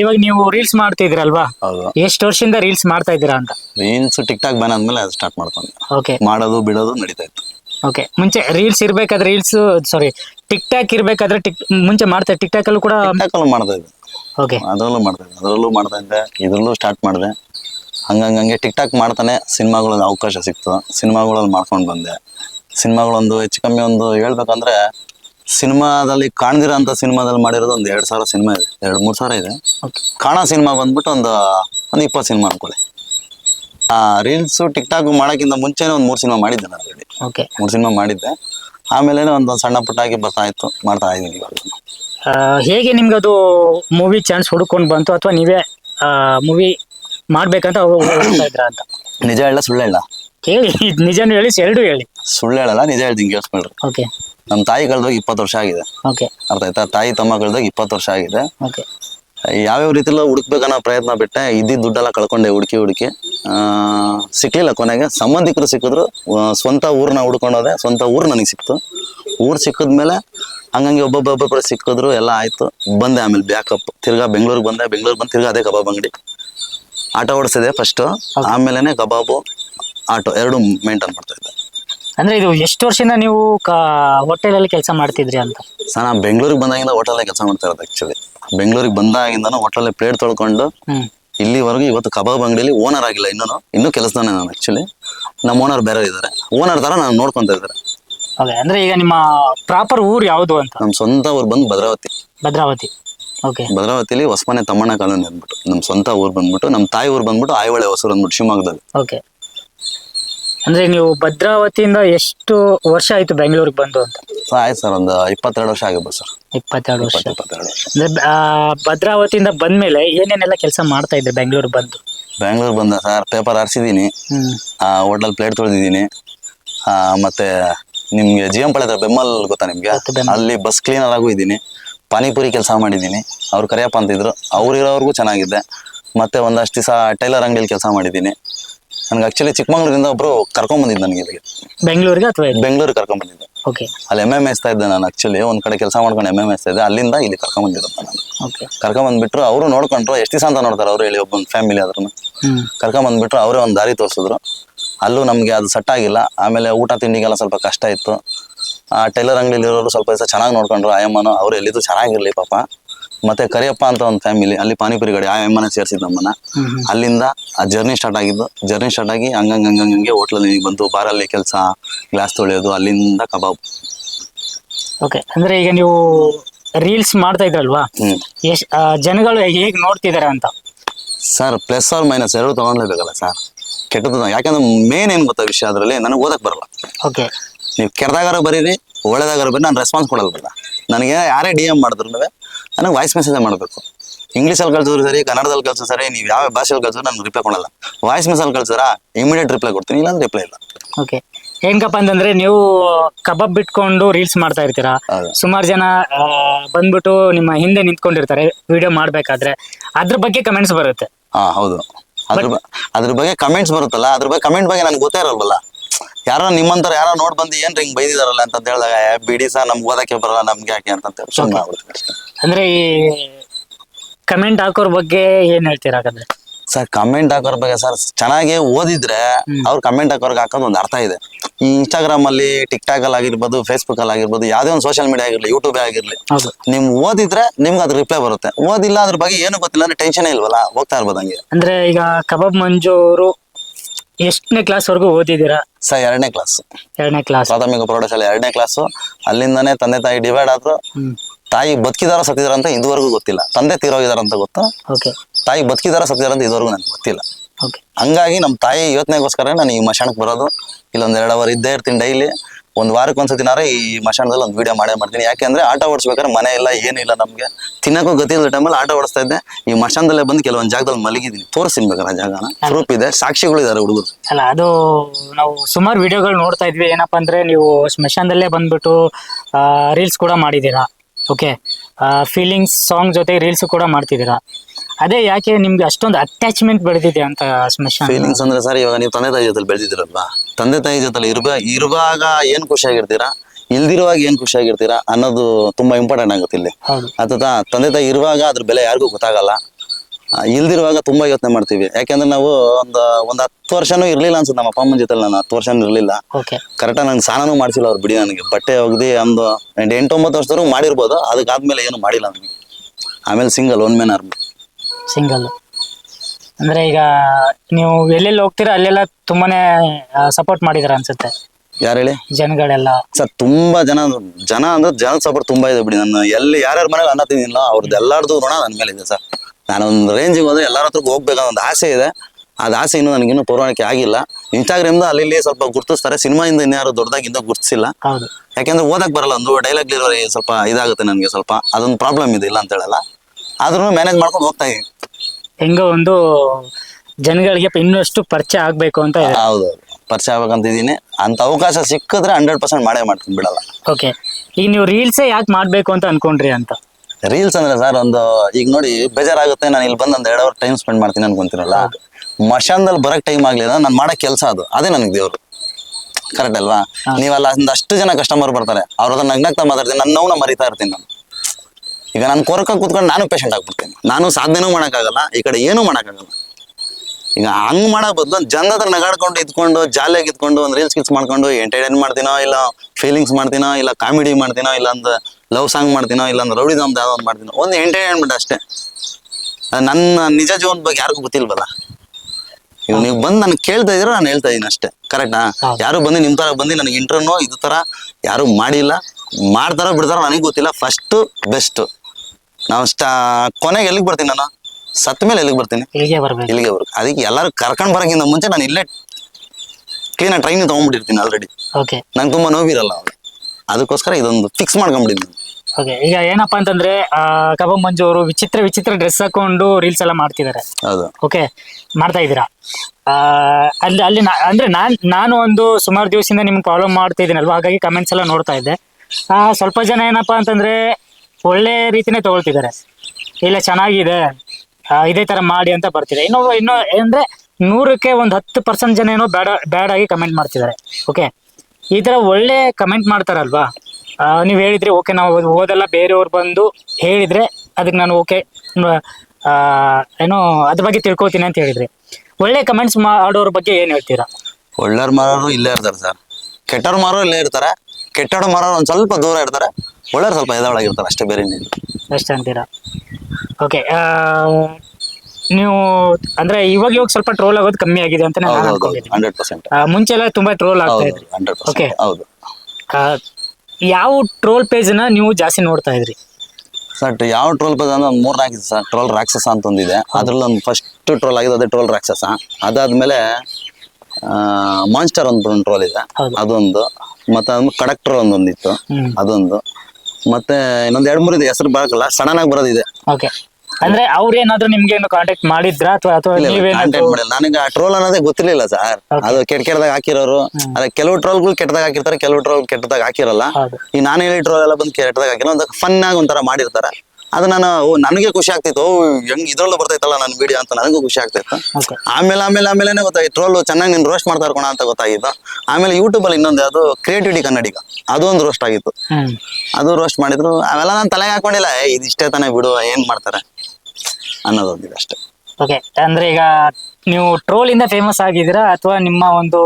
ಇವಾಗ ನೀವು ರೀಲ್ಸ್ ಮಾಡ್ತಿದ್ರಲ್ವಾ ಹೌದು. ಎಷ್ಟು ವರ್ಷದಿಂದ ರೀಲ್ಸ್ ಮಾಡ್ತಾ ಇದ್ದೀರಾ ಅಂತ? ರೀಲ್ಸ್ ಟಿಕ್ ಟಾಕ್ ಬ್ಯಾನ್ ಆದ್ಮೇಲೆ ಅದು ಸ್ಟಾರ್ಟ್ ಮಾಡ್ಕೊಂಡೆ. ಓಕೆ ಮಾಡೋದು ಬಿಡೋದು ನಡೀತಾ ಇತ್ತು. ಓಕೆ ಮುಂಚೆ ರೀಲ್ಸ್ ಇರ್ಬೇಕಾದ್ರೆ ರೀಲ್ಸ್ ಸಾರಿ ಟಿಕ್ ಟಾಕ್ ಇರ್ಬೇಕಾದ್ರೆ ಟಿಕ್ ಮುಂಚೆ ಮಾಡ್ತಾ ಟಿಕ್ ಟಾಕ್ ಅಲ್ಲೂ ಕೂಡ ಟಿಕ್ ಟಾಕ್ ಮಾಡ್ತಾ ಇದ್ದೆ. ಓಕೆ ಅದರಲ್ಲೂ ಮಾಡ್ತಾ ಇದ್ದೆ. ಅದರಲ್ಲೂ ಮಾಡ್ತಾ ಇದ್ದೆ. ಇದ್ರಲ್ಲೂ ಸ್ಟಾರ್ಟ್ ಮಾಡಿದೆ. ಹಂಗಂಗೆ ಟಿಕ್ ಟಾಕ್ ಮಾಡ್ತಾನೆ ಸಿನಿಮಾಗಳಲ್ಲಿ ಅವಕಾಶ ಸಿಕ್ತು. ಸಿನಿಮಾಗಳಲ್ಲಿ ಮಾಡ್ಕೊಂಡು ಬಂದೆ. ಸಿನಿಮಾಗಳೊಂದು ಹೆಚ್ಚು ಕಮ್ಮಿ ಒಂದು ಹೇಳ್ಬೇಕಂದ್ರೆ ಸಿನಿಮಾದಲ್ಲಿ ಕಾಣ್ದಿರೋ ಅಂತ ಸಿನಿಮಾದಲ್ಲಿ ಮಾಡಿರೋದು ಒಂದು ಎರಡು ಸಾವಿರ ಸಿನಿಮಾ ಇದೆ. ಎರಡು ಮೂರು ಸಾವಿರ ಇದೆ. ಕಾಣೋ ಸಿನಿಮಾ ಬಂದ್ಬಿಟ್ಟು ಒಂದು ಒಂದು ಇಪ್ಪತ್ತು ಸಿನಿಮಾ ಅನ್ಕೊಳ್ಳಿ. ಆ ರೀಲ್ಸು ಟಿಕ್ ಟಾಕ್ ಮಾಡೋಕ್ಕಿಂತ ಮುಂಚೆನೇ ಒಂದು ಮೂರು ಸಿನಿಮಾ ಮಾಡಿದ್ದೆ ನಾನು ಆಲ್ರೆಡಿ ಓಕೆ ಮೂರು ಸಿನಿಮಾ ಮಾಡಿದ್ದೆ. ಆಮೇಲೆ ಒಂದು ಸಣ್ಣ ಪುಟ್ಟಾಗಿ ಬರ್ತಾ ಇತ್ತು ಮಾಡ್ತಾ ಇದ್ದೀನಿ ಇವಾಗ. ಹೇಗೆ ನಿಮ್ಗೆ ಅದು ಮೂವಿ ಚಾನ್ಸ್ ಹುಡ್ಕೊಂಡು ಬಂತು? ಅಥವಾ ನೀವೇ ಮೂವಿ ಮಾಡ್ಬೇಕಂತ ಹೋಗ್ತಾ ಇದ್ರ ಅಂತ. ನಿಜ ಹೇಳ ಸುಳ್ಳು ಹೇಳ. ಕೇಳಿ ನಿಜನೂ ಹೇಳಿ ಎರಡು ಹೇಳಿ. ಸುಳ್ಳು ಹೇಳಲ್ಲ ನಿಜ ಹೇಳ್ತೀನಿ ಕೇಳಿಸ್ಕೊಳ್ರಿ ಓಕೆ. ನಮ್ಮ ತಾಯಿ ಕಳೆದೋಗಿ ಇಪ್ಪತ್ತು ವರ್ಷ ಆಗಿದೆ. ಓಕೆ. ಅರ್ಥ ಆಯ್ತಾ? ತಾಯಿ ತಮ್ಮ ಕಳೆದೋಗಿ ಇಪ್ಪತ್ತು ವರ್ಷ ಆಗಿದೆ. ಓಕೆ. ಯಾವ್ಯಾವ ರೀತಿಲೋ ಹುಡುಕ್ಬೇಕನ್ನೋ ಪ್ರಯತ್ನ ಬಿಟ್ಟೆ ಇದ್ದಿದ್ದು ದುಡ್ಡೆಲ್ಲ ಕಳ್ಕೊಂಡೆ ಹುಡುಕಿ ಹುಡುಕಿ. ಆ, ಸಿಕ್ಲಿಲ್ಲ ಕೊನೆಗೆ. ಸಂಬಂಧಿಕರು ಸಿಕ್ಕಿದ್ರು ಆ, ಸ್ವಂತ ಊರನ್ನ ಹುಡ್ಕೊಂಡೋದೆ ಸ್ವಂತ ಊರು ನನಗೆ ಸಿಕ್ತು. ಊರು ಸಿಕ್ಕಿದ್ಮೇಲೆ ಹಂಗಂಗೆ ಒಬ್ಬೊಬ್ಬೊಬ್ಬೊಬ್ಬರು ಸಿಕ್ಕಿದ್ರು ಎಲ್ಲ ಆಯ್ತು. ಬಂದೆ ಆಮೇಲೆ ಬ್ಯಾಕಪ್. ತಿರ್ಗಾ ಬೆಂಗಳೂರಿಗೆ ಬಂದೆ ಬೆಂಗಳೂರಿಗೆ ಬಂದು ತಿರ್ಗಾ ಅದೇ ಕಬಾಬ್ ಅಂಗಡಿ. ಆಟೋ ಓಡಿಸಿದೆ ಫಸ್ಟ್ ಆಮೇಲೆ ಕಬಾಬು ಆಟೋ ಎರಡು ಮೇಂಟೈನ್ ಮಾಡ್ತಾ ಇದ್ದೆ. ಅಂದ್ರೆ ಇದು ಎಷ್ಟು ವರ್ಷದಿಂದ ನೀವು ಹೋಟೆಲ್ ಅಲ್ಲಿ ಕೆಲಸ ಮಾಡ್ತಿದ್ರಿ ಅಂತ? ಸರ್ ನಾನು ಬೆಂಗಳೂರಿಗೆ ಬಂದಾಗಿಂದ ಹೋಟೆಲ್ ಕೆಲಸ ಮಾಡ್ತಾ ಇರೋದು ಆಕ್ಚುಲಿ ಬೆಂಗಳೂರಿಗೆ ಬಂದಾಗಿಂದನೂ ಹೋಟೆಲ್ ಪ್ಲೇಟ್ ತೊಳ್ಕೊಂಡು ಇಲ್ಲಿವರೆಗೂ ಇವತ್ತು ಕಬಾಬ್ ಅಂಗಡಿಯಲ್ಲಿ ಓನರ್ ಆಗಿಲ್ಲ ಇನ್ನೂ ಇನ್ನೂ ಕೆಲಸದಾನೆ ನಾನು ಆಕ್ಚುಲಿ ನಮ್ಮ ಓನರ್ ಬೇರೆ ಇದ್ದಾರೆ. ಓನರ್ ತರ ನಾನು ನೋಡ್ಕೊಂತ ಇದ್ದಾರೆ. ಅಂದ್ರೆ ಈಗ ನಿಮ್ಮ ಪ್ರಾಪರ್ ಊರು ಯಾವುದು ಅಂತ? ನಮ್ಮ ಸ್ವಂತ ಊರು ಬಂದು ಭದ್ರಾವತಿ. ಭದ್ರಾವತಿ. ಭದ್ರಾವತಿಲಿ ಹೊಸಮನೆ ತಮ್ಮಣ್ಣ ಕಾಲೋನಿ ಅಂದ್ಬಿಟ್ಟು. ನಮ್ಮ ಸ್ವಂತ ಊರ್ ಬಂದ್ಬಿಟ್ಟು ನಮ್ಮ ತಾಯಿ ಊರ್ ಬಂದ್ಬಿಟ್ಟು ಆಯ್ವಳೆ ಹೊಸೂರು ಅಂದ್ಬಿಟ್ಟು ಶಿವಮೊಗ್ಗದಲ್ಲಿ. ಓಕೆ. ಅಂದ್ರೆ ನೀವು ಭದ್ರಾವತಿಯಿಂದ ಎಷ್ಟು ವರ್ಷ ಆಯ್ತು ಬೆಂಗಳೂರಿಗೆ ಬಂದು ಅಂತ? ಆಯ್ತು ಸರ್ ಒಂದು ಇಪ್ಪತ್ತೆರಡು ವರ್ಷ ಆಗಿರ್ಬೋದು ಸರ್. ಇಪ್ಪತ್ತೆರಡು ವರ್ಷ. ಇಪ್ಪತ್ತು ಇಪ್ಪತ್ತೆರಡು ವರ್ಷ. ಅಂದ್ರೆ ಆ, ಭದ್ರಾವತಿಯಿಂದ ಬಂದ್ಮೇಲೆ ಏನೇನೆಲ್ಲ ಕೆಲಸ ಮಾಡ್ತಾ ಇದ್ರಿ ಬೆಂಗಳೂರು ಬಂದು? ಬೆಂಗಳೂರು ಬಂದ ಸರ್ ಪೇಪರ್ ಆರಿಸಿದ್ದೀನಿ. ಹ್ಮ್. ಹೋಟೆಲ್ ಪ್ಲೇಟ್ ತೊಳೆದಿದ್ದೀನಿ. ಮತ್ತೆ ನಿಮ್ಗೆ ಜಿ ಎಂ ಪಳೆ ಬೆಮ್ಮಲ್ ಗೊತ್ತಾ ನಿಮ್ಗೆ? ಅಲ್ಲಿ ಬಸ್ ಕ್ಲೀನರ್ ಆಗು ಇದ್ದೀನಿ. ಪಾನಿಪುರಿ ಕೆಲಸ ಮಾಡಿದ್ದೀನಿ. ಅವ್ರು ಕರೆಯಪ್ಪ ಅಂತಿದ್ರು. ಅವ್ರು ಇರೋವ್ರಿಗೂ ಚೆನ್ನಾಗಿದ್ದೆ ಮತ್ತೆ ಒಂದಷ್ಟು ದಿವಸ ಟೈಲರ್ ಅಂಗಡಿಯಲ್ಲಿ ಕೆಲಸ ಮಾಡಿದ್ದೀನಿ. ನನಗೆ ಆಕ್ಚುಲಿ ಚಿಕ್ಕಮಂಗ್ಳೂರಿಂದ ಒಬ್ರು ಕರ್ಕೊಂಬಂದಿದ್ದು ನನಗೆ ಇಲ್ಲಿಗೆ. ಬೆಂಗಳೂರಿಗೆ ಅಥವಾ ಬೆಂಗಳೂರು ಕರ್ಕೊಂಬಂದಿದ್ದೆ ಓಕೆ ಅಲ್ಲಿ ಎಂ ಎಂ ಎಸ್ತಾ ಇದ್ದೆ ನಾನು ಆ್ಯಕ್ಚುಲಿ ಒಂದ್ ಕಡೆ ಕೆಲಸ ಮಾಡ್ಕೊಂಡು ಎಂ ಎಂ ಎಸ್ತಾ ಇದ್ದೆ. ಅಲ್ಲಿಂದ ಇಲ್ಲಿ ಕರ್ಕೊಂಬಂದಿರೋದು ನಾನು. ಓಕೆ ಕರ್ಕೊಂಬಂದ್ಬಿಟ್ರು ಅವರು ನೋಡ್ಕೊಂಡ್ರು. ಎಷ್ಟು ದಿವಸ ಅಂತ ನೋಡ್ತಾರೆ ಅವರು ಹೇಳಿ ಒಬ್ಬೊಂದು ಫ್ಯಾಮಿಲಿ ಆದ್ರೂ ಕರ್ಕೊಂಬಂದ್ಬಿಟ್ರು ಅವರೇ ಒಂದು ದಾರಿ ತೋರಿಸಿದ್ರು. ಅಲ್ಲೂ ನಮಗೆ ಅದು ಸೆಟ್ ಆಗಿಲ್ಲ. ಆಮೇಲೆ ಊಟ ತಿಂಡಿಗೆಲ್ಲ ಸ್ವಲ್ಪ ಕಷ್ಟ ಇತ್ತು. ಆ ಟೈಲರ್ ಅಂಗಡಿಲಿ ಇರೋರು ಸ್ವಲ್ಪ ದಿವಸ ಚೆನ್ನಾಗಿ ನೋಡ್ಕೊಂಡ್ರು ಆಯಮ್ಮನು ಅವ್ರು ಎಲ್ಲಿದ್ದು ಚೆನ್ನಾಗಿರ್ಲಿ ಪಾಪ. ಮತ್ತೆ ಕರಿಯಪ್ಪ ಅಂತ ಒಂದು ಫ್ಯಾಮಿಲಿ ಅಲ್ಲಿ ಪಾನಿಪುರಿ ಗಾಡಿ ಆಯಮ್ಮನ ಸೇರಿಸಿದ್ದು ನಮ್ಮನ್ನ. ಅಲ್ಲಿಂದ ಆ ಜರ್ನಿ ಸ್ಟಾರ್ಟ್ ಆಗಿದ್ದು. ಜರ್ನಿ ಸ್ಟಾರ್ಟ್ ಆಗಿ ಹಂಗಂಗೆ ಹಂಗಂಗೆ ಹೋಟ್ಲಲ್ಲಿ ಬಂತು ಬಾರಲ್ಲಿ ಕೆಲಸ ಗ್ಲಾಸ್ ತೊಳೆಯೋದು ಅಲ್ಲಿಂದ ಕಬಾಬ್. ಓಕೆ ಅಂದ್ರೆ ಈಗ ನೀವು ರೀಲ್ಸ್ ಮಾಡ್ತಾ ಇದ್ರಲ್ವಾ? ಎಷ್ಟ್ ಜನಗಳು ಹೇಗ್ ನೋಡ್ತಿದಾರೆ ಅಂತ? ಸರ್ ಪ್ಲಸ್ ಆರ್ ಮೈನಸ್ ಎರಡು ತಗೊಂಡ್ಲೇಬೇಕಲ್ಲ ಸರ್ ಕೆಟ್ಟದ್ದು ಯಾಕಂದ್ರೆ ಮೇನ್ ಏನ್ ಗೊತ್ತಾ ವಿಷಯ ಅದರಲ್ಲಿ? ನನಗೆ ಓದಕ್ ಬರಲ್ಲ. ಓಕೆ ನೀವು ಕೆರೆದಾಗಾರ ಬರೀರಿ ಒಳ್ಳೆದಾಗಾರ ಬರೀ ನಾನು ರೆಸ್ಪಾನ್ಸ್ ಕೊಡಲ್ಲ ನನಗೆ ಯಾರೇ ಡಿ ಎಂ ಮಾಡಿದ್ರು ನನಗೆ ವಾಯ್ಸ್ ಮೆಸೇಜ್ ಮಾಡಬೇಕು. ಇಂಗ್ಲೀಷಲ್ಲಿ ಕಳ್ಸಿದ್ರು ಸರಿ ಕನ್ನಡದಲ್ಲಿ ಕಳ್ಸಿದ್ರು ಸರಿ ನೀವು ಯಾವ ಭಾಷೆಯಲ್ಲಿ ಕಳ್ಸಿದ್ರು ನಾನು ರಿಪ್ಲೈ ಕೊಡಲ್ಲ. ವಾಯ್ಸ್ ಮೆಸೇಜ್ ಕಳ್ಸಿದ್ರ ಇಮಿಡಿಯೇಟ್ ರಿಪ್ಲೈ ಕೊಡ್ತೀನಿ ಇಲ್ಲಾಂದ್ರೆ ರಿಪ್ಲೈ ಇಲ್ಲ. ಓಕೆ ಹೆಂಗಪ್ಪ ಅಂತಂದ್ರೆ ನೀವು ಕಬಾಬ್ ಬಿಟ್ಕೊಂಡು ರೀಲ್ಸ್ ಮಾಡ್ತಾ ಇರ್ತೀರಾ. ಸುಮಾರು ಜನ ಆ, ಬಂದ್ಬಿಟ್ಟು ನಿಮ್ಮ ಹಿಂದೆ ನಿಂತ್ಕೊಂಡಿರ್ತಾರೆ ವಿಡಿಯೋ ಮಾಡ್ಬೇಕಾದ್ರೆ. ಅದ್ರ ಬಗ್ಗೆ ಕಮೆಂಟ್ಸ್ ಬರುತ್ತೆ. ಹಾ ಹೌದು. ಅದ್ರ ಬ- ಅದ್ರ ಬಗ್ಗೆ ಕಮೆಂಟ್ಸ್ ಬರುತ್ತಲ್ಲ ಅದ್ರ ಬಗ್ಗೆ ಕಮೆಂಟ್ ಬಗ್ಗೆ ನನ್ಗೆ ಗೊತ್ತೇ ಇರಲ್ವಲ್ಲ. ಯಾರೋ ನಿಮ್ಮಂತರ ಯಾರ ನೋಡ್ ಬಂದು ಏನ್ರಿ ಹಿಂಗ್ ಬೈದಿದಾರಲ್ಲ ಅಂತ ಹೇಳಿದಾಗ "ಏ, ಬಿಡಿ ಸರ್ ನಮ್ಗೆ ಓದಕ್ಕೆ ಬರಲ್ಲ ನಮ್ಗೆ ಯಾಕೆ? ಅಂತ ಸುಮ್ಮನೆ ಅಂದ್ರೆ ಈ ಕಮೆಂಟ್ ಹಾಕೋರ್ ಬಗ್ಗೆ ಏನ್ ಹೇಳ್ತೀರಾ ಹಾಗಾದ್ರೆ ಸರ್ ಕಮೆಂಟ್ ಹಾಕೋರ್ ಬಗ್ಗೆ ಸರ್ ಚೆನ್ನಾಗಿ ಓದಿದ್ರೆ ಅವ್ರು ಕಮೆಂಟ್ ಹಾಕೋರ್ಗೆ ಹಾಕೋದು ಒಂದು ಅರ್ಥ ಇದೆ. ಈ ಇನ್ಸ್ಟಾಗ್ರಾಮ್ ಅಲ್ಲಿ ಟಿಕ್ ಟಾಕ್ ಅಲ್ಲಿ ಆಗಿರ್ಬೋದು ಫೇಸ್ಬುಕ್ ಅಲ್ಲಿ ಆಗಿರ್ಬೋದು ಯಾವ್ದೇ ಒಂದು ಸೋಷಿಯಲ್ ಮೀಡಿಯಾ ಆಗಿರ್ಲಿ ಯೂಟ್ಯೂಬ್ ಆಗಿರ್ಲಿ ಹೌದು. ನಿಮ್ ಓದಿದ್ರೆ ನಿಮ್ಗೆ ಅದ್ರ ರಿಪ್ಲೈ ಬರುತ್ತೆ. ಓದಿಲ್ಲ ಅದ್ರ ಬಗ್ಗೆ ಏನು ಗೊತ್ತಿಲ್ಲ ಅಂದ್ರೆ ಟೆನ್ಷನ್ ಇಲ್ವಲ್ಲ ಹೋಗ್ತಾ ಇರ್ಬೋದು ಹಂಗೆ. ಅಂದ್ರೆ ಈಗ ಕಬಾಬ್ ಮಂಜು ಅವರು ಎಷ್ಟನೇ ಕ್ಲಾಸ್ ವರೆಗೂ ಓದಿದ್ದೀರಾ? ಸರ್ ಎರಡನೇ ಕ್ಲಾಸ್ ಎರಡನೇ ಕ್ಲಾಸ್ ಪ್ರಾಥಮಿಕ ಪ್ರೌಢಶಾಲೆ ಎರಡನೇ ಕ್ಲಾಸು ಅಲ್ಲಿಂದನೇ ತಂದೆ ತಾಯಿ ಡಿವೈಡ್ ಆದ್ರು. ತಾಯಿ ಬದುಕಿದಾರ ಸತ್ತಿದಾರ ಅಂತ ಇದುವರೆಗೂ ಗೊತ್ತಿಲ್ಲ. ತಂದೆ ತೀರೋಗಿದಾರ ಅಂತ ಗೊತ್ತು? ಓಕೆ. ತಾಯಿ ಬದುಕಿದಾರ ಸತ್ತಿದಾರ ಅಂತ ಇದುವರೆಗೂ ನನಗೆ ಗೊತ್ತಿಲ್ಲ. ಓಕೆ. ಹಂಗಾಗಿ ನಮ್ಮ ತಾಯಿ ಯೋಚನೆಗೋಸ್ಕರ ನಾನು ಈ ಮಶಾಣಕ್ಕೆ ಬರೋದು. ಇಲ್ಲೊಂದು ಎರಡು ಅವರ್ ಇದ್ದೇ ಇರ್ತೀನಿ ಡೈಲಿ ಒಂದ್ ವಾರಕ್ಕೆ ಒಂದ್ಸತಿನಾರ ಈ ಮಶಾಣದಲ್ಲಿ ಒಂದು ವಿಡಿಯೋ ಮಾಡೇ ಮಾಡ್ತೀನಿ. ಯಾಕೆಂದ್ರೆ ಆಟ ಓಡಿಸ್ಬೇಕಾದ್ರೆ ಮನೆ ಇಲ್ಲ ಏನಿಲ್ಲ ನಮ್ಗೆ. ತಿನ್ನಕ್ಕೂ ಗೊತ್ತಿಲ್ಲ ಟೈಮಲ್ಲಿ ಆಟ ಓಡಿಸ್ತಾ ಇದ್ದೆ. ಈ ಮಶಾಣದಲ್ಲೇ ಬಂದು ಕೆಲವೊಂದು ಜಾಗದಲ್ಲಿ ಮಲಗಿದ್ದೀನಿ. ತೋರಿಸಿನ್ಬೇಕಾರ ಆ ಜಾಗನ ಪ್ರೂಫ್ ಇದೆ. ಸಾಕ್ಷಿಗಳು ಇದಾರೆ ಹುಡುಗರು. ಅಲ್ಲ ಅದು ನಾವು ಸುಮಾರು ವಿಡಿಯೋಗಳು ನೋಡ್ತಾ ಇದ್ವಿ. ಏನಪ್ಪಾ ಅಂದ್ರೆ ನೀವು ಸ್ಮಶಾನದಲ್ಲೇ ಬಂದ್ಬಿಟ್ಟು ರೀಲ್ಸ್ ಕೂಡ ಮಾಡಿದ್ದೀರಾ? ಓಕೆ ಫೀಲಿಂಗ್ಸ್ ಸಾಂಗ್ ಜೊತೆ ರೀಲ್ಸ್ ಕೂಡ ಮಾಡ್ತಿದ್ದೀರಾ? ಅದೇ ಯಾಕೆ ನಿಮ್ಗೆ ಅಷ್ಟೊಂದು ಅಟ್ಯಾಚ್ಮೆಂಟ್ ಬೆಳೆದಿದೆ ಅಂತ ಸ್ಮಶಾನ? ಫೀಲಿಂಗ್ಸ್ ಅಂದ್ರೆ ಸರ್ ಇವಾಗ ನೀವು ತಂದೆ ತಾಯಿ ಜೊತೆ ಬೆಳೆದಿದ್ದೀರಲ್ವಾ? ತಂದೆ ತಾಯಿ ಜೊತೆ ಇರುವ ಇರುವಾಗ ಏನ್ ಖುಷಿಯಾಗಿರ್ತೀರಾ? ಇಲ್ದಿರುವಾಗ ಏನ್ ಖುಷಿಯಾಗಿರ್ತೀರಾ ಅನ್ನೋದು ತುಂಬಾ ಇಂಪಾರ್ಟೆಂಟ್ ಆಗುತ್ತೆ ಇಲ್ಲಿ. ಅಥವಾ ತಂದೆ ತಾಯಿ ಇರುವಾಗ ಅದ್ರ ಬೆಲೆ ಯಾರಿಗೂ ಗೊತ್ತಾಗಲ್ಲ. ಇಲ್ದಿರುವಾಗ ತುಂಬಾ ಯೋಚನೆ ಮಾಡ್ತೀವಿ. ಯಾಕೆಂದ್ರೆ ನಾವು ಒಂದ್ ಒಂದ್ ಹತ್ತು ವರ್ಷನೂ ಇರ್ಲಿಲ್ಲ ಅನ್ಸುತ್ತೆ ನಮ್ಮ ಅಪ್ಪ ಅಮ್ಮನ ಜೊತೆ ನಾನು ಹತ್ತು ವರ್ಷನೂ ಇರ್ಲಿಲ್ಲ. ಕರೆಕ್ಟ್ ನಂಗೆ ಸ್ನಾನನೂ ಮಾಡಿಸಿಲ್ಲ ಅವ್ರು ಬಿಡಿ ನನಗೆ. ಬಟ್ಟೆ ಒಗ್ದಿ ಒಂದು ಎಂಟು ಎಂಟೊಂಬತ್ತು ವರ್ಷದವರೆಗೂ ಮಾಡಿರ್ಬೋದು. ಅದಕ್ಕಾದ್ಮೇಲೆ ಏನು ಮಾಡಿಲ್ಲ ನನಗೆ. ಆಮೇಲೆ single one man army single ಅಂದ್ರೆ ಈಗ ನೀವು ಎಲ್ಲೆಲ್ಲಿ ಹೋಗ್ತೀರಾ ಅಲ್ಲೆಲ್ಲ ತುಂಬಾನೇ ಸಪೋರ್ಟ್ ಮಾಡಿದಾರ ಅನ್ಸುತ್ತೆ. ಯಾರು ಹೇಳಿ? ಜನಗಳೆಲ್ಲ. ಸರ್ ತುಂಬಾ ಜನ ಜನ ಅಂದ್ರೆ ಜನ ಸಪೋರ್ಟ್ ತುಂಬಾ ಇದೆ ಬಿಡಿ. ನಾನು ಎಲ್ಲಿ ಯಾರ್ಯಾರ ಮನೇಲಿ ಅನ್ನ ತಿಂದಿಲ್ಲ ಅವ್ರದ್ದು ಎಲ್ಲಾರ್ದು ಋಣ ನನ್ನ ಮೇಲೆ ಇದೆ ಸರ್. ನಾನೊಂದು ರೇಂಜಿಗೆ ಹೋದ್ರೆ ಎಲ್ಲರ ಹತ್ರ ಹೋಗ್ಬೇಕನ್ನೋ ಒಂದು ಆಸೆ ಇದೆ. ಅದು ಆಸೆ ಇನ್ನೂ ನನಗಿನ್ನೂ ಪೂರ್ವಣಿಕೆ ಆಗಿಲ್ಲ. ಇನ್ಸ್ಟಾಗ್ರಾಮ್ದ ಅಲ್ಲಿ ಇಲ್ಲಿ ಸ್ವಲ್ಪ ಗುರ್ತಿಸ್ತಾರೆ. ಸಿನಿಮಾಯಿಂದ ಇನ್ಯಾರು ದೊಡ್ಡದಾಗಿಂದ ಗುರ್ತಿಸಿಲ್ಲ. ಹೌದು. ಯಾಕೆಂದ್ರೆ ಓದಕ್ ಬರಲ್ಲ ಒಂದು ಡೈಲಾಗ್ ಡೆಲಿವರಿ ಸ್ವಲ್ಪ ಇದಾಗುತ್ತೆ ನನಗೆ ಸ್ವಲ್ಪ. ಅದೊಂದು ಪ್ರಾಬ್ಲಮ್ ಇದೆ ಇಲ್ಲ ಅಂತ ಹೇಳಲ್ಲ. ಆದ್ರೂ ಮ್ಯಾನೇಜ್ ಮಾಡ್ಕೊಂಡು ಹೋಗ್ತಾ ಇದೀನಿ. ಹೆಂಗೋ ಒಂದು ಜನಗಳಿಗೆ ಇನ್ನಷ್ಟು ಪರಿಚಯ ಆಗ್ಬೇಕು ಅಂತ ಇದೆ. ಹೌದು ಪರಿಚಯ ಆಗ್ಬೇಕಂತ ಇದೀನಿ ಅಂತ ಅವಕಾಶ ಸಿಕ್ಕಿದ್ರೆ ಹಂಡ್ರೆಡ್ ಪರ್ಸೆಂಟ್ ಮಾಡೇ ಮಾಡ್ತೀನಿ ಬಿಡಲ್ಲ. ಓಕೆ ಈಗ ನೀವು ರೀಲ್ಸೇ ಯಾಕೆ ಮಾಡ್ಬೇಕು ಅಂತ ಅನ್ಕೊಂಡ್ರಿ ಅಂತ? ರೀಲ್ಸ್ ಅಂದ್ರೆ ಸರ್ ಒಂದು ಈಗ ನೋಡಿ ಬೇಜಾರಾಗುತ್ತೆ ನಾನು ಇಲ್ಲಿ ಬಂದು ಒಂದು ಎರಡು ಅವರ್ ಟೈಮ್ ಸ್ಪೆಂಡ್ ಮಾಡ್ತೀನಿ ಅನ್ಕೊಂತೀನಲ್ಲ? ಮಶಾನ್ದಲ್ಲಿ ಬರಕ್ ಟೈಮ್ ಆಗ್ಲಿಲ್ಲ ನಾನು ಮಾಡೋ ಕೆಲಸ ಅದು. ಅದೇ ನನಗೆ ದೇವ್ರು. ಕರೆಕ್ಟ್ ಅಲ್ವಾ? ನೀವೆಲ್ಲ ಅಷ್ಟು ಜನ ಕಸ್ಟಮರ್ ಬರ್ತಾರೆ. ಅವ್ರ ನಗ್ನಗ್ತಾ ಮಾತಾಡ್ತೀನಿ ನನ್ನ ನೋವನ್ನ ಮರಿತಾ ಇರ್ತೀನಿ ನಾನು. ಈಗ ನಾನು ಕೊರಕ ಕೂತ್ಕೊಂಡು ನಾನು ಪೇಷಂಟ್ ಆಗ್ಬಿಡ್ತೀನಿ. ನಾನು ಸಾಧನೆನೂ ಮಾಡೋಕ್ಕಾಗಲ್ಲ ಈ ಕಡೆ ಏನೂ ಮಾಡೋಕ್ಕಾಗಲ್ಲ. ಈಗ ಹಂಗ್ ಮಾಡೋ ಬದಲು ಜನ ಹತ್ರ ನಗಾಡ್ಕೊಂಡು ಇದ್ಕೊಂಡು ಜಾಲಿಯಾಗಿ ಇದ್ಕೊಂಡು ಒಂದು ರೀಲ್ಸ್ ಗಿಲ್ಸ್ ಮಾಡ್ಕೊಂಡು ಎಂಟರ್ಟೈನ್ ಮಾಡ್ತೀನೋ ಇಲ್ಲ ಫೀಲಿಂಗ್ಸ್ ಮಾಡ್ತೀನೋ ಇಲ್ಲ ಕಾಮಿಡಿ ಮಾಡ್ತೀನೋ ಇಲ್ಲ ಒಂದು ಲವ್ ಸಾಂಗ್ ಮಾಡ್ತೀನೋ ಇಲ್ಲ ಒಂದು ರೌಡಿ ನಮ್ದು ಯಾವ್ದೋ ಒಂದು ಮಾಡ್ತೀನೋ ಒಂದು ಎಂಟರ್ಟೈನ್ಮೆಂಟ್ ಅಷ್ಟೇ. ನನ್ನ ನಿಜ ಜೀವನದ ಬಗ್ಗೆ ಯಾರಿಗೂ ಗೊತ್ತಿಲ್ವಲ್ಲ? ಇವ್ ನೀವು ಬಂದು ನನಗೆ ಕೇಳ್ತಾ ಇದ್ರೆ ನಾನು ಹೇಳ್ತಾ ಇದ್ದೀನಿ ಅಷ್ಟೇ ಕರೆಕ್ಟಾ. ಯಾರು ಬಂದು ನಿಮ್ ತರ ಬಂದು ನನಗೆ ಇಂಟರ್ನೋ ಇದು ತರ ಯಾರು ಮಾಡಿಲ್ಲ ಮಾಡ್ತಾರೋ ಬಿಡ್ತಾರೋ ನನಗೆ ಗೊತ್ತಿಲ್ಲ ಫಸ್ಟ್ ಬೆಸ್ಟ್ ನಾವು ಸ್ಟಾ ಕೊನೆಗೆ ಎಲ್ಲಿಗೆ ಬರ್ತೀನಿ ನಾನು? ಸತ್ತ ಮೇಲೆ ಎಲ್ಲಿಗೆ ಬರ್ತೀನಿ? ಇಲ್ಲಿಗೆ ಬರ್ಬೇಕು. ಇಲ್ಲಿಗೆ ಬರ್ಬೇಕು. ಅದಕ್ಕೆ ಎಲ್ಲರೂ ಕರ್ಕೊಂಡ್ ಬರೋಕ್ಕಿಂತ ಮುಂಚೆ ನಾನು ಇಲ್ಲೇ ಕ್ಲೀನಾಗಿ ಟ್ರೈನ್ ತೊಗೊಂಡ್ಬಿಟ್ಟಿರ್ತೀನಿ ಆಲ್ರೆಡಿ ಓಕೆ ನಂಗೆ ತುಂಬಾ ನೋವಿರಲ್ಲ ಅವಾಗ. ಅದಕ್ಕೋಸ್ಕರ ಇದೊಂದು ಫಿಕ್ಸ್ ಮಾಡ್ಕೊಂಡ್ಬಿಟ್ಟಿದ್ದೀನಿ ಓಕೆ ಈಗ ಏನಪ್ಪಾ ಅಂತಂದ್ರೆ ಆ, ಮಂಜು ಅವರು ವಿಚಿತ್ರ ವಿಚಿತ್ರ ಡ್ರೆಸ್ ಹಾಕೊಂಡು ರೀಲ್ಸ್ ಎಲ್ಲ ಮಾಡ್ತಿದ್ದಾರೆ ಹೌದು. ಓಕೆ ಮಾಡ್ತಾ ಇದ್ದೀರಾ? ಆ, ಅಲ್ಲಿ ಅಲ್ಲಿ ನಾ- ಅಂದ್ರೆ ನಾನ್ ನಾನು ಒಂದು ಸುಮಾರು ದಿವಸದಿಂದ ನಿಮ್ಗೆ ಫಾಲೋ ಮಾಡ್ತಾ ಇದ್ದೀನಲ್ವಾ? ಹಾಗಾಗಿ ಕಮೆಂಟ್ಸ್ ಎಲ್ಲ ನೋಡ್ತಾ ಇದ್ದೆ. ಆ, ಸ್ವಲ್ಪ ಜನ ಏನಪ್ಪಾ ಅಂತಂದ್ರೆ ಒಳ್ಳೆ ರೀತಿನೇ ತಗೊಳ್ತಿದ್ದಾರೆ. ಇಲ್ಲ, ಚೆನ್ನಾಗಿದೆ. ಇದೇ ತರ ಮಾಡಿ ಅಂತ ಬರ್ತಿದೆ. ಇನ್ನು ಇನ್ನು ಅಂದ್ರೆ ನೂರಕ್ಕೆ ಒಂದು ಹತ್ತು ಪರ್ಸೆಂಟ್ ಜನ ಏನೋ ಬ್ಯಾಡ, ಬ್ಯಾಡ್ ಆಗಿ ಕಮೆಂಟ್ ಮಾಡ್ತಿದ್ದಾರೆ. ಓಕೆ ಈ ತರ ಒಳ್ಳೆ ಕಮೆಂಟ್ ಮಾಡ್ತಾರಲ್ವಾ? ನೀವು ಹೇಳಿದ್ರಿ ಓಕೆ ನಾವು ಓದಲ್ಲ ಬೇರೆಯವ್ರು ಬಂದು ಹೇಳಿದ್ರೆ ಅದಕ್ಕೆ ನಾನು ಓಕೆ ಏನೋ ಅದ್ರ ಬಗ್ಗೆ ತಿಳ್ಕೊತೀನಿ ಅಂತ ಹೇಳಿದ್ರಿ. ಒಳ್ಳೆ ಕಮೆಂಟ್ಸ್ ಮಾಡೋರ ಬಗ್ಗೆ ಏನ್ ಹೇಳ್ತೀರಾ? ಒಳ್ಳೆಯವ್ರ ಮಾರೋರು ಇಲ್ಲೇ ಇರ್ತಾರೆ ಸರ್. ಕೆಟ್ಟವ್ರ ಮಾರೋರು ಇಲ್ಲೇ ಇರ್ತಾರೆ. ಕೆಟ್ಟವ್ರ ಮಾರೋರು ಒಂದು ಸ್ವಲ್ಪ ದೂರ ಇರ್ತಾರೆ. ಒಳ್ಳೆಯವ್ರು ಸ್ವಲ್ಪ ಎದೊಳಗಿರ್ತಾರೆ ಅಷ್ಟೇ ಬೇರೆ ಏನಿಲ್ಲ. ಅಷ್ಟೇ ಅಂತೀರಾ? ಓಕೆ ನೀವು ಅಂದ್ರೆ ಇವಾಗ ಇವಾಗ ಸ್ವಲ್ಪ ಟ್ರೋಲ್ ಆಗೋದು ಕಮ್ಮಿ ಆಗಿದೆ ಅಂತ ನಾನು ಹೌದು ಹೌದು ಅನ್ಕೊಂಡಿದ್ದೀನಿ. ಹಂಡ್ರೆಡ್ ಪರ್ಸೆಂಟ್ ಆ, ಮುಂಚೆ ಎಲ್ಲ ತುಂಬಾ ಟ್ರೋಲ್ ಆಗ್ತಾ ಹೌದು ಇದ್ರಿ. Hundred Okay. ಪರ್ಸೆಂಟ್ ಹೌದು. ಆ, ಯಾವ ಟ್ರೋಲ್ ಪೇಜ್ನ ನೀವು ಜಾಸ್ತಿ ನೋಡ್ತಾ ಇದ್ರಿ? ಸರ್ ಯಾವ ಟ್ರೋಲ್ ಪೇಜ್ ಅಂದ್ರೆ ಒಂದು ಮೂರ್ ನಾಲ್ಕು ಸರ್ ಟ್ರೋಲ್ ರಾಕ್ಷಸ ಅಂತ ಒಂದಿದೆ ಅದ್ರಲ್ಲಿ ಒಂದು ಫಸ್ಟ್ ಟ್ರೋಲ್ ಆಗಿದೆ ಅದೇ ಟ್ರೋಲ್ ರಾಕ್ಷಸ. ಅದಾದ್ಮೇಲೆ ಮಾನ್ಸ್ಟರ್ ಒಂದು ಟ್ರೋಲ್ ಇದೆ. ಹೌದು. ಅದೊಂದು ಮತ್ತೆ ಕಡಕ್ ಟ್ರೋಲ್ ಒಂದೊಂದಿತ್ತು. ಹ್ಮ್. ಅದೊಂದು. ಮತ್ತೆ ಇನ್ನೊಂದ್ ಎರಡ್ ಮೂರು ಇದೆ ಹೆಸರು ಬರಕಲ್ಲ ಸಡನ್ ಆಗಿ ಬರೋದಿದೆ. ಓಕೆ ಅಂದ್ರೆ ಅವ್ರ ಏನಾದ್ರು ನಿಮ್ಗೆ ಏನು ಕಾಂಟ್ಯಾಕ್ಟ್ ಮಾಡಿದ್ರಾ ಅಥವಾ ಅಥವಾ ಮಾಡಿಲ್ಲ. ನನಗೆ ಆ ಟ್ರೋಲ್ ಅನ್ನೋದೇ ಗೊತ್ತಿರ್ಲಿಲ್ಲ ಸರ್. ಅದು ಕೆಟ್ಟ ಕೆಟ್ಟದಾಗ ಹಾಕಿರೋರು. ಅದೇ ಕೆಲವು ಟ್ರೋಲ್ಗಳು ಕೆಟ್ಟದಾಗ ಹಾಕಿರ್ತಾರೆ ಕೆಲವು ಟ್ರೋಲ್ ಕೆಟ್ಟದಾಗ ಹಾಕಿರಲ್ಲ. ಈ ನಾನು ಹೇಳಿ ಟ್ರೋಲ್ ಎಲ್ಲ ಬಂದು ಕೆಟ್ಟದಾಗ ಹಾಕಿರೋ ಒಂದು ಫನ್ ಆಗಿ ಒಂಥರ ಮಾಡಿರ್ತಾರೆ. ಅದು ನಾನು ಓ, ನನಗೆ ಖುಷಿ ಆಗ್ತಿತ್ತು. ಓ ಹೆಂಗ್ ಇದ್ರಲ್ಲೂ ಬರ್ತೈತಲ್ಲ ನನ್ನ ವಿಡಿಯೋ ಅಂತ ನನಗೂ ಖುಷಿ ಆಗ್ತಿತ್ತು. ಆಮೇಲೆ ಆಮೇಲೆ ಆಮೇಲೆ ಗೊತ್ತಾಯ್ತು. ಟ್ರೋಲ್ ಚೆನ್ನಾಗಿ ನೀನು ರೋಸ್ಟ್ ಮಾಡ್ತಾ ಇರ್ಕೋಣ ಅಂತ ಗೊತ್ತಾಗಿತ್ತು ಆಮೇಲೆ ಯೂಟ್ಯೂಬಲ್ಲಿ ಇನ್ನೊಂದು ಅದು ಕ್ರಿಯೇಟಿವಿಟಿ ಕನ್ನಡಿಗ ಅದು ಒಂದು ರೋಸ್ಟ್ ಆಗಿತ್ತು. ಅದು ರೋಸ್ಟ್ ಮಾಡಿದ್ರು. ಅವೆಲ್ಲ ನಾನು ತಲೆಗೆ ಹಾಕೊಂಡಿಲ್ಲ. ಇದು ಇಷ್ಟೇ ತಾನೇ ಬಿಡು ಏನ್ ಮಾಡ್ತಾರೆ ಅನ್ನೋದೊಂದಿದೆ ಅಷ್ಟೇ. ಓಕೆ ಅಂದ್ರೆ ಈಗ ನೀವು ಟ್ರೋಲ್ ಇಂದ ಫೇಮಸ್ ಆಗಿದ್ದೀರಾ? ಅಥವಾ ನಿಮ್ಮ ಒಂದು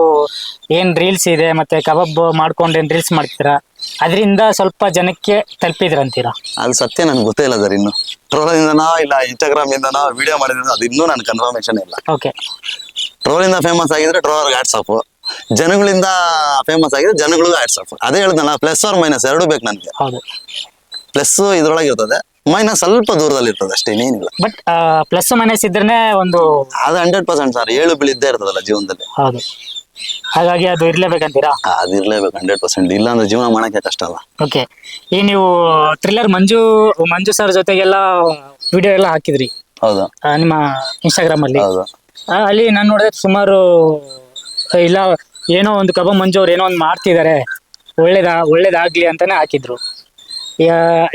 ಏನ್ ರೀಲ್ಸ್ ಇದೆ ಮತ್ತೆ ಕಬಾಬ್ ಮಾಡ್ಕೊಂಡು ಏನ್ ರೀಲ್ಸ್ ಮಾಡ್ತೀರಾ? ಅದರಿಂದ ಸ್ವಲ್ಪ ಜನಕ್ಕೆ ತಲುಪಿದ್ರಂತೀರಾ? ಅದು ಸತ್ಯ ನನ್ಗೆ ಗೊತ್ತೇ ಇಲ್ಲ ಸರ್ ಇನ್ನು. ಟ್ರೋಲಿಂದನೋ ಇಲ್ಲ ಇನ್ಸ್ಟಾಗ್ರಾಮ್ ಇಂದನೋ ವಿಡಿಯೋ ಮಾಡಿದ್ರೆ ಅದು ಇನ್ನೂ ನನ್ನ ಕನ್ಫರ್ಮೇಶನ್ ಇಲ್ಲ. ಓಕೆ. ಟ್ರೋಲಿಂದ ಫೇಮಸ್ ಆಗಿದ್ರೆ ಟ್ರೋಲರ್ ಆಫ್ ಜನಗಳಿಂದ ಫೇಮಸ್ ಆಗಿದ್ರೆ ಜನಗಳಿಗೂ ಆಫ್ ಅದೇ ಹೇಳ್ದಲ್ಲ ಪ್ಲಸ್ ಆರ್ ಮೈನಸ್ ಎರಡು ಬೇಕು ನನಗೆ. ಹೌದು. ಪ್ಲಸ್ ಇದ್ರೊಳಗೆ ಇರ್ತದೆ ಮೈನಸ್ ಸ್ವಲ್ಪ ದೂರದಲ್ಲಿ ಇರ್ತದೆ ಅಷ್ಟೇ ಏನಿಲ್ಲ ಬಟ್ ಪ್ಲಸ್ ಮೈನಸ್ ಇದ್ರೆ ಒಂದು ಅದು ಹಂಡ್ರೆಡ್ ಪರ್ಸೆಂಟ್ ಸರ್ ಏಳು ಬೀಳಿದ್ದೇ ಇರ್ತದಲ್ಲ ಜೀವನದಲ್ಲಿ. ಹೌದು. ಹಾಗಾಗಿ ಅದು ಇರ್ಲೇಬೇಕಂತೀರಾ? ಅದು ಇರ್ಲೇಬೇಕು ಹಂಡ್ರೆಡ್ ಪರ್ಸೆಂಟ್ ಇಲ್ಲ ಅಂದ್ರೆ ಜೀವನ ಮಾಡಕ್ಕೆ ಕಷ್ಟ ಅಲ್ಲ ಓಕೆ ಈ ನೀವು ಥ್ರಿಲ್ಲರ್ ಮಂಜು ಮಂಜು ಸರ್ ಜೊತೆಗೆಲ್ಲ ವಿಡಿಯೋ ಎಲ್ಲ ಹಾಕಿದ್ರಿ. ಹೌದು. ಆ, ನಿಮ್ಮ ಇನ್ಸ್ಟಾಗ್ರಾಮ್ ಅಲ್ಲಿ. ಹೌದು. ಆ, ಅಲ್ಲಿ ನಾನು ನೋಡಿದ್ರೆ ಸುಮಾರು ಆ, ಇಲ್ಲ ಏನೋ ಒಂದು ಕಬ ಮಂಜು ಅವ್ರು ಏನೋ ಒಂದು ಮಾಡ್ತಿದ್ದಾರೆ. ಒಳ್ಳೇದ ಒಳ್ಳೇದಾಗ್ಲಿ ಅಂತಾನೆ ಹಾಕಿದ್ರು.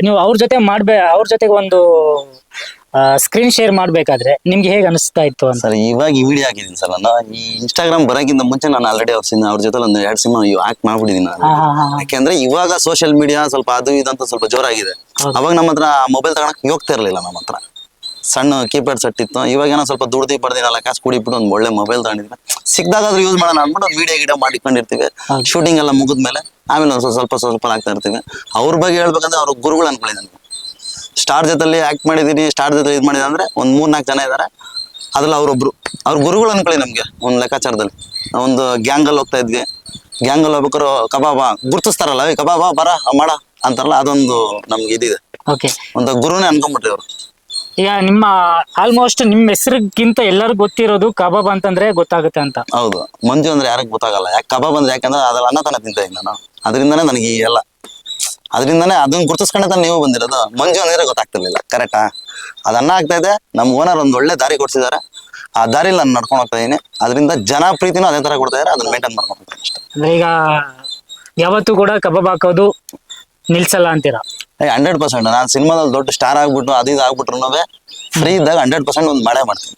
ನೀವು ಅವ್ರ ಜೊತೆ ಮಾಡ್ಬೇ ಅವ್ರ ಜೊತೆಗೆ ಒಂದು ಸ್ಕ್ರೀನ್ ಶೇರ್ ಮಾಡ್ಬೇಕಾದ್ರೆ ನಿಮ್ಗೆ ಹೇಗೆ ಅನಿಸ್ತಾ ಇತ್ತು ಅಂತ? ಸರ್ ಇವಾಗ ಈ ವಿಡಿಯೋ ಹಾಕಿದ್ದೀನಿ ಸರ್ ನಾನು. ಈ ಇನ್ಸ್ಟಾಗ್ರಾಮ್ ಬರೋಕ್ಕಿಂತ ಮುಂಚೆ ನಾನು ಆಲ್ರೆಡಿ ಅವ್ರ ಸಿನಿಮಾ ಅವ್ರ ಜೊತೆ ಒಂದು ಎರಡು ಸಿನಿಮಾ ಆಕ್ಟ್ ಮಾಡ್ಬಿಟ್ಟಿದ್ದೀನಿ ನಾನು. ಹಾ ಹಾ ಹಾ ಹಾ. ಯಾಕೆಂದ್ರೆ ಇವಾಗ ಸೋಷಿಯಲ್ ಮೀಡಿಯಾ ಸ್ವಲ್ಪ ಅದು ಇದಂತ ಸ್ವಲ್ಪ ಜೋರಾಗಿದೆ. ಹೌದು. ಅವಾಗ ನಮ್ಮ ಹತ್ರ ಮೊಬೈಲ್ ತಗೊಳಕ್ ಹೋಗ್ತಾ ಇರಲಿಲ್ಲ ನಮ್ಮ ಹತ್ರ. ಸಣ್ಣ ಕೀಪ್ಯಾಡ್ ಸೆಟ್ ಇತ್ತು. ಇವಾಗ ಏನೋ ಸ್ವಲ್ಪ ದುಡ್ದು ಬರ್ದಿರಲ್ಲ ಕಾಸು ಕುಡಿಬಿಟ್ಟು ಒಂದು ಒಳ್ಳೆ ಮೊಬೈಲ್ ತಗೊಂಡಿದ್ರೆ ಸಿಕ್ದಾಗಾದ್ರೂ ಯೂಸ್ ಮಾಡೋಣ ಅಂದ್ಬಿಟ್ಟು ಒಂದು ವಿಡಿಯೋ ಗಿಡ ಮಾಡಿಕೊಂಡಿರ್ತೀವಿ. ಹೌದು. ಶೂಟಿಂಗ್ ಎಲ್ಲ ಮುಗಿದ್ಮೇಲೆ ಆಮೇಲೆ ಒಂದು ಸ್ವಲ್ಪ ಸ್ವಲ್ಪ ಸ್ವಲ್ಪ ಆಗ್ತಾ ಇರ್ತೀವಿ. ಅವ್ರ ಬಗ್ಗೆ ಹೇಳ್ಬೇಕಂದ್ರೆ ಅವ್ರ ಗುರುಗಳು ಅನ್ಕೊಳ್ಳಿ ನನಗೆ. ಸ್ಟಾರ್ ಜೊತೆಲಿ ಆಕ್ಟ್ ಮಾಡಿದೀನಿ ಸ್ಟಾರ್ ಜೊತೆ ಇದು ಮಾಡಿದೆ ಅಂದ್ರೆ ಒಂದು ಮೂರ್ ನಾಲ್ಕು ಜನ ಇದ್ದಾರೆ ಅದ್ರಲ್ಲಿ ಅವರೊಬ್ರು. ಅವ್ರ ಗುರುಗಳು ಅನ್ಕೊಳ್ಳಿ ನಮ್ಗೆ ಒಂದು ಲೆಕ್ಕಾಚಾರದಲ್ಲಿ. ಒಂದು ಗ್ಯಾಂಗಲ್ಲಿ ಹೋಗ್ತಾ ಇದ್ವಿ. ಗ್ಯಾಂಗಲ್ಲಿ ಹೋಗ್ಬೇಕಾರು ಕಬಾಬ ಗುರ್ತಿಸ್ತಾರಲ್ಲ ಏ ಕಬಾಬ ಬರ ಮಾಡ ಅಂತಾರಲ್ಲ ಅದೊಂದು ನಮ್ಗೆ ಇದಿದೆ. ಓಕೆ ಒಂದು ಗುರುನೇ ಅನ್ಕೊಂಡ್ಬಿಟ್ರಿ ಅವರು. ಈಗ ನಿಮ್ಮ ಆಲ್ಮೋಸ್ಟ್ ನಿಮ್ಮ ಹೆಸರಿಗಿಂತ ಎಲ್ಲರಿಗೂ ಗೊತ್ತಿರೋದು ಕಬಾಬ್ ಅಂತಂದ್ರೆ ಗೊತ್ತಾಗುತ್ತೆ ಅಂತ. ಹೌದು. ಮಂಜು ಅಂದ್ರೆ ಯಾರಿಗೆ ಗೊತ್ತಾಗಲ್ಲ. ಯಾಕೆ ಕಬಾಬ್ ಅಂದ್ರೆ ಯಾಕಂದ್ರೆ ಅದ್ರಲ್ಲಿ ಅನ್ನತನ ತಿಂತ ಇದ್ದೀನಿ ನಾನು. ಅದರಿಂದನೇ ನನಗೆ ಈ ಎಲ್ಲ. ಅದರಿಂದನೇ ಅದನ್ನ ಗುರ್ತಿಸ್ಕೊಂಡೆ ತಾನೇ ನೀವು ಬಂದಿರೋದು. ಮಂಜು ಅಂದ್ರೆ ಗೊತ್ತಾಗ್ತಿರ್ಲಿಲ್ಲ. ಕರೆಕ್ಟಾ ಅದನ್ನ ಆಗ್ತಾ ಇದೆ. ನಮ್ಮ ಓನರ್ ಒಂದು ಒಳ್ಳೆ ದಾರಿ ಕೊಡ್ಸಿದ್ದಾರೆ. ಆ ದಾರಿಲಿ ನಾನು ನಡ್ಕೊಂಡು ಹೋಗ್ತಾ ಇದೀನಿ. ಅದರಿಂದ ಜನ ಪ್ರೀತಿನೂ ಅದೇ ತರ ಕೊಡ್ತಾ ಇದ್ದಾರೆ ಅದನ್ನ ಮೇಂಟೈನ್ ಮಾಡ್ಕೊಂಡು ಹೋಗ್ತೀನಿ ಅಷ್ಟೇ. ಅಂದ್ರೆ ಈಗ ಯಾವತ್ತೂ ಕೂಡ ಕಬಾಬ್ ಹಾಕೋದು ನಿಲ್ಸಲ್ಲ ಅಂತೀರಾ? ಏ ಹಂಡ್ರೆಡ್ ಪರ್ಸೆಂಟ್ ನಾನು ಸಿನಿಮಾದಲ್ಲಿ ದೊಡ್ಡ ಸ್ಟಾರ್ ಆಗ್ಬಿಟ್ಟು ಅದು ಇದು ಆಗ್ಬಿಟ್ರು ಫ್ರೀ ಇದ್ದಾಗ ಹಂಡ್ರೆಡ್ ಪರ್ಸೆಂಟ್ ಒಂದು ಮಳೆ ಮಾಡ್ತೀನಿ.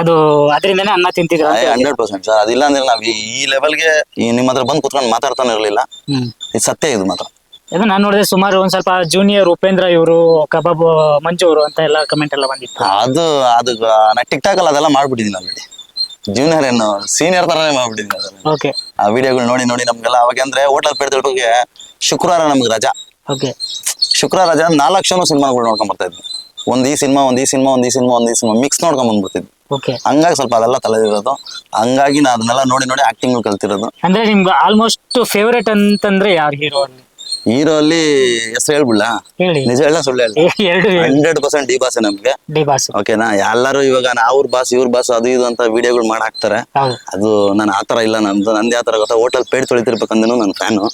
ಅದು ಅದರಿಂದನೇ ಅನ್ನ ತಿಂತಿದ್ರ ಹಂಡ್ರೆಡ್ ಪರ್ಸೆಂಟ್ ಸರ್ ಅದಿಲ್ಲ ಅಂದ್ರೆ ನಾವು ಈ ಲೆವೆಲ್ಗೆ ನಿಮ್ಮ ಹತ್ರ ಬಂದು ಕುತ್ಕೊಂಡು ಮಾತಾಡ್ತಾನೆ ಇರಲಿಲ್ಲ. ಹ್ಮ್. ಇದು ಸತ್ಯ ಇದು ಮಾತ್ರ. ಇದು ನಾನು ನೋಡಿದ್ರೆ ಸುಮಾರು ಒಂದ್ ಸ್ವಲ್ಪ ಜೂನಿಯರ್ ಉಪೇಂದ್ರ ಇವರು ಕಬಾಬ್ ಮಂಜು ಅವರು ಅಂತ ಎಲ್ಲ ಕಮೆಂಟ್ ಎಲ್ಲ ಬಂದಿತ್ತು. ಅದು ಅದು ನಾ ಟಿಕ್ ಟಾಕ್ ಅಲ್ಲಿ ಅದೆಲ್ಲ ಮಾಡ್ಬಿಟ್ಟಿದ್ದೀನಿ ಆಲ್ರೆಡಿ ಜೂನಿಯರ್ ಏನು ಸೀನಿಯರ್ ತರನೇ ಮಾಡ್ಬಿಟ್ಟಿದ್ದೀನಿ ಅದನ್ನ ಓಕೆ ಆ ವಿಡಿಯೋಗಳು ನೋಡಿ ನೋಡಿ ನಮ್ಗೆಲ್ಲ ಅವಾಗ ಅಂದ್ರೆ ಹೋಟೆಲ್ ಬಗ್ಗೆ ಶುಕ್ರವಾರ ನಮ್ಗೆ ರಜಾ. ಓಕೆ ಶುಕ್ರವಾರ ರಜಾ ನಾಲ್ಕು ಶೋನು ಸಿನಿಮಾಗಳು ನೋಡ್ಕೊಂಡ್ ಬರ್ತಾ ಇದ್ವಿ. ಒಂದ್ ಈ ಸಿನಿಮಾ ಒಂದ್ ಈ ಸಿನಿಮಾ ಒಂದ್ ಈ ಸಿನಿಮಾ ಒಂದ್ ಈ ಸಿನಿಮಾ ಮಿಕ್ಸ್ ನೋಡ್ಕೊಂಡ್ ಬಂದ್ಬಿಡ್ತಿದ್ವಿ. ಓಕೆ ಹಂಗಾಗಿ ಸ್ವಲ್ಪ ಅದೆಲ್ಲ ತಲೆದಿರೋದು. ಹಂಗಾಗಿ ನಾ ಅದನ್ನೆಲ್ಲ ನೋಡಿ ನೋಡಿ ಆಕ್ಟಿಂಗ್ ಕಲ್ತಿರೋದು. ಅಂದ್ರೆ ನಿಮ್ಗೆ ಆಲ್ಮೋಸ್ಟ್ ಫೇವರೇಟ್ ಅಂತಂದ್ರೆ ಯಾರು ಹೀರೋ ಅಲ್ಲಿ? ಹೀರೋ ಅಲ್ಲಿ ಹೆಸರು ಹೇಳ್ಬಿಡ್ಲಾ? ಹೇಳಿ. ನಿಜ ಹೇಳ ಸುಳ್ಳು ಹೇಳ. ಎರಡು ಹಂಡ್ರೆಡ್ ಪರ್ಸೆಂಟ್ ಡಿ ಬಾಸ್ ನಮ್ಗೆ. ಡಿ ಬಾಸ್ ಓಕೆನಾ ಎಲ್ಲರೂ ಇವಾಗ ನಾ ಅವ್ರ ಬಾಸ್ ಇವ್ರ ಬಾಸ್ ಅದು ಇದು ಅಂತ ವಿಡಿಯೋಗಳು ಮಾಡಾಕ್ತಾರೆ. ಹೌದು. ಅದು ನಾನು ಆತರ ಇಲ್ಲ ನಮ್ದು ನಂದು ಯಾವ ತರ ಗೊತ್ತಾ? ಹೋಟೆಲ್ ಪೇಡ್ ತೊಳಿತಿರ್ಬೇಕಂದ್ರೂ ನನ್ನ ಫ್ಯಾನು